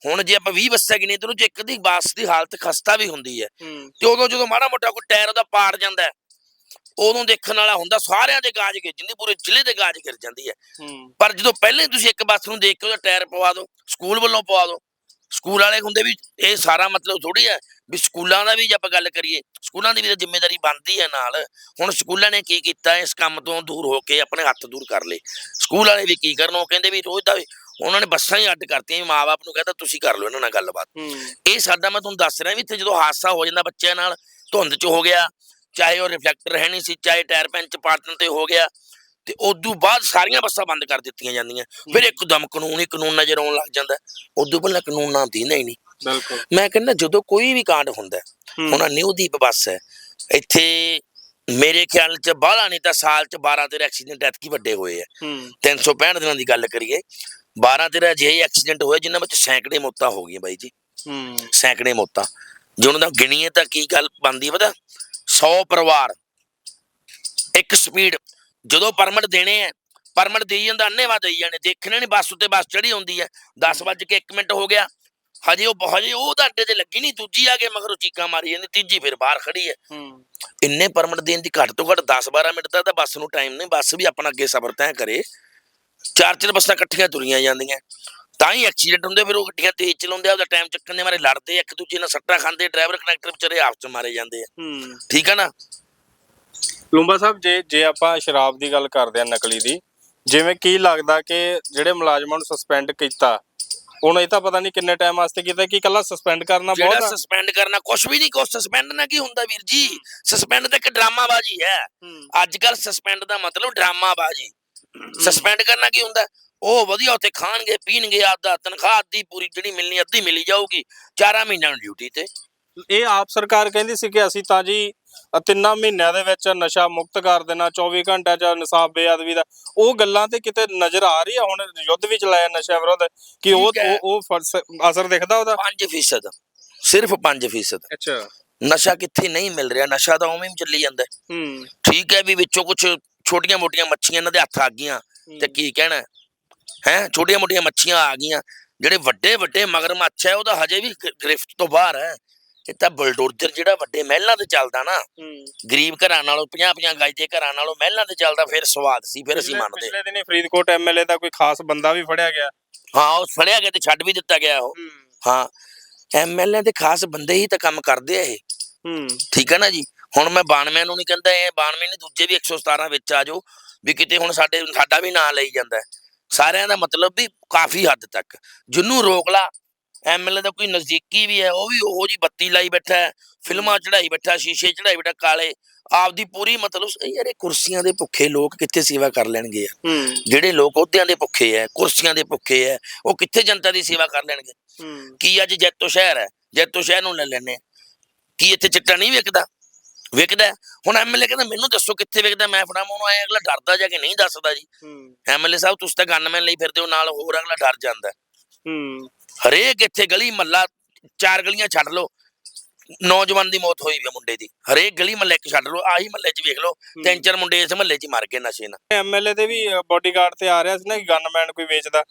ਹੁਣ ਜੇ ਆਪਾਂ 20 ਬੱਸਾਂ ਗਿਣੇ ਤੇ ਉਹਨੂੰ 'ਚ ਇੱਕ ਦੀ ਬੱਸ ਦੀ ਹਾਲਤ ਖਸਤਾ ਵੀ ਹੁੰਦੀ ਹੈ ਤੇ ਉਦੋਂ ਜਦੋਂ ਮਾੜਾ ਮੋਟਾ ਕੋਈ ਟਾਇਰ ਉਹਦਾ ਪਾੜ ਜਾਂਦਾ ਉਦੋਂ ਦੇਖਣ ਵਾਲਾ ਹੁੰਦਾ ਸਾਰਿਆਂ ਦੇ ਗਾਜ ਗਿਰ ਜਾਂਦੀ ਪੂਰੇ ਜ਼ਿਲ੍ਹੇ ਦੇ ਗਾਜ ਗਿਰ ਜਾਂਦੀ ਹੈ। ਪਰ ਜਦੋਂ ਪਹਿਲਾਂ ਤੁਸੀਂ ਇੱਕ ਬੱਸ ਨੂੰ ਦੇਖ ਕੇ ਉਹਦਾ ਟਾਇਰ ਪਵਾ ਦਿਓ ਸਕੂਲ ਵੱਲੋਂ ਪਵਾ ਦਿਓ ਸਕੂਲ ਵਾਲੇ ਹੁੰਦੇ ਵੀ ਇਹ ਸਾਰਾ ਮਤਲਬ ਥੋੜੀ ਹੈ ਵੀ ਸਕੂਲਾਂ ਦਾ ਵੀ ਜੇ ਆਪਾਂ ਗੱਲ ਕਰੀਏ ਸਕੂਲਾਂ ਦੀ ਵੀ ਤਾਂ ਜ਼ਿੰਮੇਵਾਰੀ ਬਣਦੀ ਹੈ ਨਾਲ। ਹੁਣ ਸਕੂਲਾਂ ਨੇ ਕੀ ਕੀਤਾ ਇਸ ਕੰਮ ਤੋਂ ਦੂਰ ਹੋ ਕੇ ਆਪਣੇ ਹੱਥ ਦੂਰ ਕਰ ਲਏ। ਸਕੂਲ ਵਾਲੇ ਵੀ ਕੀ ਕਰਨ ਉਹ ਕਹਿੰਦੇ ਵੀ ਰੋਜ਼ ਦਾ ਵੀ ਉਹਨਾਂ ਨੇ ਬੱਸਾਂ ਹੀ ਅੱਡ ਕਰਤੀਆਂ ਵੀ ਮਾਪੇ ਨੂੰ ਕਹਿੰਦਾ ਤੁਸੀਂ ਕਰ ਲਓ ਇਹਨਾਂ ਨਾਲ ਗੱਲਬਾਤ। ਇਹ ਸਾਡਾ ਮੈਂ ਤੁਹਾਨੂੰ ਦੱਸ ਰਿਹਾ ਵੀ ਇੱਥੇ ਜਦੋਂ ਹਾਦਸਾ ਹੋ ਜਾਂਦਾ ਬੱਚਿਆਂ ਨਾਲ ਧੁੰਦ 'ਚ ਹੋ ਗਿਆ ਚਾਹੇ ਉਹ ਰਿਫਲੈਕਟਰ ਹੈ ਨਹੀਂ ਸੀ ਚਾਹੇ ਟਾਇਰ ਪੈਂਚ ਪਾਟਣ ਤੇ ਹੋ ਗਿਆ ਤੇ ਉਦੋਂ ਬਾਅਦ ਸਾਰੀਆਂ ਬੱਸਾਂ ਬੰਦ ਕਰ ਦਿੱਤੀਆਂ ਜਾਂਦੀਆਂ। ਫਿਰ ਇੱਕਦਮ ਕਾਨੂੰਨ ਹੀ ਕਾਨੂੰਨ ਨਜ਼ਰ ਆਉਣ ਲੱਗ ਜਾਂਦਾ। ਉਦੋਂ ਪਹਿਲਾਂ ਕਾਨੂੰਨ ਨਾ ਦੀਂਦਾ ਹੀ ਨਹੀਂ। ਬਿਲਕੁਲ। ਮੈਂ ਕਹਿੰਦਾ ਜਦੋਂ ਕੋਈ ਵੀ ਕਾਂਡ ਹੁੰਦਾ। ਹੁਣ ਆਹ ਨਿਊ ਦੀਪ ਬੱਸ ਹੈ ਇੱਥੇ ਮੇਰੇ ਖਿਆਲ ਚ ਬਾਹਲਾ ਨਹੀਂ ਤਾਂ ਸਾਲ ਚ 12 13 ਐਕਸੀਡੈਂਟ ਐਤਕੀ ਵੱਡੇ ਹੋਏ ਆ। ਹੂੰ। 365 ਦਿਨਾਂ ਦੀ ਗੱਲ ਕਰੀਏ 12 13 ਅਜਿਹੇ ਐਕਸੀਡੈਂਟ ਹੋਏ ਜਿਨ੍ਹਾਂ ਵਿੱਚ ਸੈਂਕੜੇ ਮੌਤਾਂ ਹੋ ਗਈਆਂ ਬਾਈ ਜੀ। ਹੂੰ। ਸੈਂਕੜੇ ਮੌਤਾਂ। ਜੇ ਉਹਨਾਂ ਦਾ ਗਿਣੀਏ ਤਾਂ ਕੀ ਗੱਲ ਬਣਦੀ ਪਤਾ? 100 ਪਰਿਵਾਰ। ਇੱਕ ਸਪੀਡ ਜਦੋਂ ਪਰਮਿਟ ਦੇਣੇ ਆ ਪਰਮਿਟ ਦੇਈ ਜਾਂਦਾ ਅੰਨੇਵਾ ਦੇਈ ਜਾਣੇ ਦੇਖਣੇ ਨਹੀਂ ਬੱਸ ਉੱਤੇ ਬੱਸ ਚੜੀ ਹੁੰਦੀ ਹੈ 10 ਵੱਜ ਕੇ 1 ਮਿੰਟ ਹੋ ਗਿਆ। ਹਜੇ ਉਹ ਹਜੇ ਉਹ ਤਾਂ ਅੱਡੇ ਤੇ ਲੱਗੀ ਨਹੀਂ ਦੂਜੀ ਆ ਕੇ ਮਗਰੋਂ ਚੀਕਾਂ ਮਾਰੀ ਜਾਂਦੀ ਤੀਜੀ ਫਿਰ ਬਾਹਰ ਖੜੀ ਹੈ ਹੂੰ। ਇੰਨੇ ਪਰਮਿਟ ਦੇਣ ਦੀ ਘੱਟ ਤੋਂ ਘੱਟ 10 12 ਮਿੰਟ ਦਾ ਤਾਂ ਬੱਸ ਨੂੰ ਟਾਈਮ ਨਹੀਂ ਬੱਸ ਵੀ ਆਪਣਾ ਅੱਗੇ ਸਫ਼ਰ ਤੈਅ ਕਰੇ। ਚਾਰ ਚਾਰ ਬੱਸਾਂ ਇਕੱਠੀਆਂ ਤੁਰੀਆਂ ਜਾਂਦੀਆਂ। ਤਾਂ ਹੀ ਐਕਸੀਡੈਂਟ ਹੁੰਦੇ ਫਿਰ ਉਹ ਗੱਡੀਆਂ ਤੇਜ਼ ਚਲਾਉਂਦੇ ਆ ਉਹਦਾ ਟਾਈਮ ਚੱਕਣ ਦੇ ਮਾਰੇ ਲੜਦੇ ਇੱਕ ਦੂਜੇ ਨਾਲ ਸੱਟਾਂ ਖਾਂਦੇ ਡਰਾਈਵਰ ਕਨੈਕਟਰ ਵਿਚਾਰੇ ਆਪਸ ਚ ਮਾਰੇ ਜਾਂਦੇ ਆ। ਹੂੰ। ਠੀਕ ਆ ਨਾ? ਲੂੰਬਾ ਸਾਹਿਬ ਜੇ ਜੇ ਆਪਾਂ ਸ਼ਰਾਬ ਦੀ ਗੱਲ ਕਰਦੇ ਆ ਨਕਲੀ ਦੀ ਜਿਵੇਂ ਕੀ ਲੱਗਦਾ ਕਿ ਜਿਹੜੇ ਮੁਲਾਜ਼ਮਾਂ ਨੂੰ ਸਸਪੈਂਡ ਕੀਤਾ ਹੁਣ ਇਹ ਤਾਂ ਪਤਾ ਨਹੀਂ ਕਿੰਨੇ ਟਾਈਮ ਵਾਸਤੇ ਕੀਤਾ ਕਿ ਕੱਲਾ ਸਸਪੈਂਡ ਕਰਨਾ ਬਹੁਤ ਜਿਹੜਾ ਆ। ਸਸਪੈਂਡ ਕਰਨਾ ਕੁਛ ਵੀ ਨਹੀਂ ਕੁਛ ਸਸਪੈਂਡ ਨਾ ਕੀ ਹੁੰਦਾ ਵੀਰ ਜੀ? ਸਸਪੈਂਡ ਤਾਂ ਇੱਕ ਡਰਾਮਾਬਾਜ਼ੀ ਹੈ। ਹੂੰ, ਅੱਜ ਕੱਲ ਸਸਪੈਂਡ ਦਾ ਮਤਲਬ ਡਰਾਮਾਬਾਜ਼ੀ। ਸਸਪੈਂਡ ਕਰਨਾ ਕੀ ਹੁੰਦਾ? ਉਹ ਵਧੀਆ ਉੱਥੇ ਖਾਣਗੇ ਪੀਣਗੇ ਆਦਾ ਤਨਖਾਹ ਅੱਧੀ ਪੂਰੀ ਜਿਹੜੀ ਮਿਲਣੀ ਅੱਧੀ ਮਿਲੀ ਜਾਊਗੀ ਚਾਰਾਂ ਮਹੀਨਿਆਂ ਨੂੰ ਡਿਊਟੀ ਤੇ। ਇਹ ਆਪ ਸਰਕਾਰ ਕਹਿੰਦੀ ਸੀ ਕਿ ਅਸੀਂ ਤਾਂ ਜੀ ਤਿੰਨਾਂ ਮਹੀਨਿਆਂ ਦੇ ਵਿੱਚ ਨਸ਼ਾ ਮੁਕਤ ਕਰ ਦੇਣਾ 24 ਘੰਟਿਆਂ ਚ ਨਿਸਾਬ ਬੇਅਦਬੀ ਦਾ। ਉਹ ਗੱਲਾਂ ਤੇ ਕਿਤੇ ਨਜ਼ਰ ਆ ਰਹੀ ਆ ਹੁਣ ਯੁੱਧ ਵੀ ਚਲਾਇਆ ਨਸ਼ਾ ਵਿਰੋਧ ਕਿ ਉਹ। ਉਹ- ਅਸਰ ਦਿਖਦਾ ਉਹਦਾ? 5% ਸਿਰਫ 5% ਅੱਛਾ। ਨਸ਼ਾ ਕਿੱਥੇ ਨਹੀਂ ਮਿਲ ਰਿਹਾ ਨਸ਼ਾ ਤਾਂ ਉਵੇਂ ਹੀ ਚੱਲੀ ਜਾਂਦਾ। ਹੂੰ। ਠੀਕ ਹੈ ਵੀ ਵਿੱਚੋਂ ਕੁਝ ਛੋਟੀਆਂ ਮੋਟੀਆਂ ਮੱਛੀਆਂ ਇਹਨਾਂ ਦੇ ਹੱਥ ਆ ਗਈਆਂ ਤੇ ਕੀ ਕਹਿਣਾ? ਹੈ? ਛੋਟੀਆਂ ਮੋਟੀਆਂ ਮੱਛੀਆਂ ਆ ਗਈਆਂ। ਜਿਹੜੇ ਵੱਡੇ ਵੱਡੇ ਮਗਰਮੱਛ ਹੈ ਉਹ ਤਾਂ ਹਜੇ ਵੀ ਗ੍ਰਿਫਤ ਤੋਂ ਬਾਹਰ ਹੈ। ਇਹ ਤਾਂ ਬਲਡੋਜ਼ਰ ਜਿਹੜਾ ਵੱਡੇ ਮਹਿਲਾਂ ਤੇ ਚੱਲਦਾ ਨਾ ਗਰੀਬ ਘਰਾਂ ਨਾਲੋਂ 50 50 ਗਜ ਦੇ ਘਰਾਂ ਨਾਲੋਂ ਮਹਿਲਾਂ ਤੇ ਚੱਲਦਾ ਫਿਰ ਸਵਾਦ ਸੀ ਫਿਰ ਅਸੀਂ ਮੰਨਦੇ। ਪਿਛਲੇ ਦਿਨੀ ਫਰੀਦਕੋਟ ਐਮਐਲਏ ਦਾ ਕੋਈ ਖਾਸ ਬੰਦਾ ਵੀ ਫੜਿਆ ਗਿਆ। ਹਾਂ ਉਹ ਫੜਿਆ ਗਿਆ ਤੇ ਛੱਡ ਵੀ ਦਿੱਤਾ ਗਿਆ ਉਹ। ਹਾਂ। ਐਮਐਲਏ ਦੇ ਖਾਸ ਬੰਦੇ ਹੀ ਤਾਂ ਕੰਮ ਕਰਦੇ ਆ ਇਹ। ਹੂੰ। ਠੀਕ ਹੈ ਨਾ ਜੀ? ਹੁਣ ਮੈਂ ਬਾਣਵੇਂ ਨੂੰ ਨਹੀਂ ਕਹਿੰਦਾ ਇਹ ਬਾਣਵੇਂ ਨੇ ਦੂਜੇ ਵੀ 117 ਵਿੱਚ ਆ ਜਾਓ ਵੀ ਕਿਤੇ ਹੁਣ ਸਾਡੇ ਸਾਡਾ ਵੀ ਨਾਂ ਲਈ ਜਾਂਦਾ। ਸਾਰਿਆਂ ਦਾ ਮਤਲਬ ਵੀ ਕਾਫੀ ਹੱਦ ਤੱਕ। ਜਿਹਨੂੰ ਰੋਕ ਲਾ ਐਮਐਲਏ ਦਾ ਕੋਈ ਨਜ਼ਦੀਕੀ ਵੀ ਹੈ ਉਹ ਵੀ ਉਹੋ ਜੀ ਬੱਤੀ ਲਾਈ ਬੈਠਾ ਹੈ ਫਿਲਮਾਂ ਚੜਾਈ ਬੈਠਾ ਸ਼ੀਸ਼ੇ ਚੜਾਈ ਬੈਠਾ ਕਾਲੇ ਆਪਦੀ ਪੂਰੀ ਮਤਲਬ ਯਾਰ ਇਹ ਕੁਰਸੀਆਂ ਦੇ ਭੁੱਖੇ ਲੋਕ ਕਿੱਥੇ ਸੇਵਾ ਕਰ ਲੈਣਗੇ ਯਾਰ? ਜਿਹੜੇ ਲੋਕ ਅਹੁਦਿਆਂ ਦੇ ਭੁੱਖੇ ਐ ਕੁਰਸੀਆਂ ਦੇ ਭੁੱਖੇ ਐ ਉਹ ਕਿੱਥੇ ਜਨਤਾ ਦੀ ਸੇਵਾ ਕਰ ਲੈਣਗੇ? ਕੀ ਅੱਜ ਜੈਤੋ ਸ਼ਹਿਰ ਹੈ? ਜੈਤੋ ਸ਼ਹਿਰ ਨੂੰ ਲੈ ਲੈਣੇ। ਕੀ ਇੱਥੇ ਚਿੱਟਾ ਨਹੀਂ ਵਿਕਦਾ? ਵਿਕਦਾ। ਹੁਣ ਐਮਐਲਏ ਕਹਿੰਦਾ ਮੈਨੂੰ ਦੱਸੋ ਕਿੱਥੇ ਵਿਕਦਾ ਮੈਂ ਫੜਾਵਾਂ ਉਹਨੂੰ ਆਏ ਅਗਲਾ ਡਰਦਾ ਜਾ ਕੇ ਨਹੀਂ ਦੱਸਦਾ ਜੀ। ਐਮਐਲਏ ਸਾਹਿਬ ਤੁਸੀਂ ਤਾਂ ਗਨਮੈਨ ਲਈ ਫਿਰਦੇ ਹੋ ਨਾਲ ਹੋਰ ਅਗਲਾ ਡਰ ਜਾਂਦਾ। ਹੂੰ। ਹਰੇਕ ਇੱਥੇ ਗਲੀ ਮੱਲਾ ਚਾਰ ਗਲੀਆਂ ਛੱਡ ਲਓ। ਨੌਜਵਾਨ ਦੀ ਮੌਤ ਹੋਈ ਵੀ ਮੁੰਡੇ ਦੀ। ਹਰੇਕ ਗਲੀ ਮੱਲੇ ਇੱਕ ਛੱਡ ਲਓ ਆਹੀ ਮੱਲੇ 'ਚ ਵੇਖ ਲਓ ਤਿੰਨ ਚਾਰ ਮੁੰਡੇ ਇਸ ਮੱਲੇ 'ਚ ਹੀ ਮਰ ਗਏ ਨਸ਼ੇ ਨਾਲ। ਐਮਐਲਏ ਦੇ ਵੀ ਬਾਡੀਗਾਰਡ ਤੇ ਆ ਰਿਹਾ ਸੀ ਨਾ ਕਿ ਗਨਮੈਨ ਕੋਈ ਵੇਚਦਾ।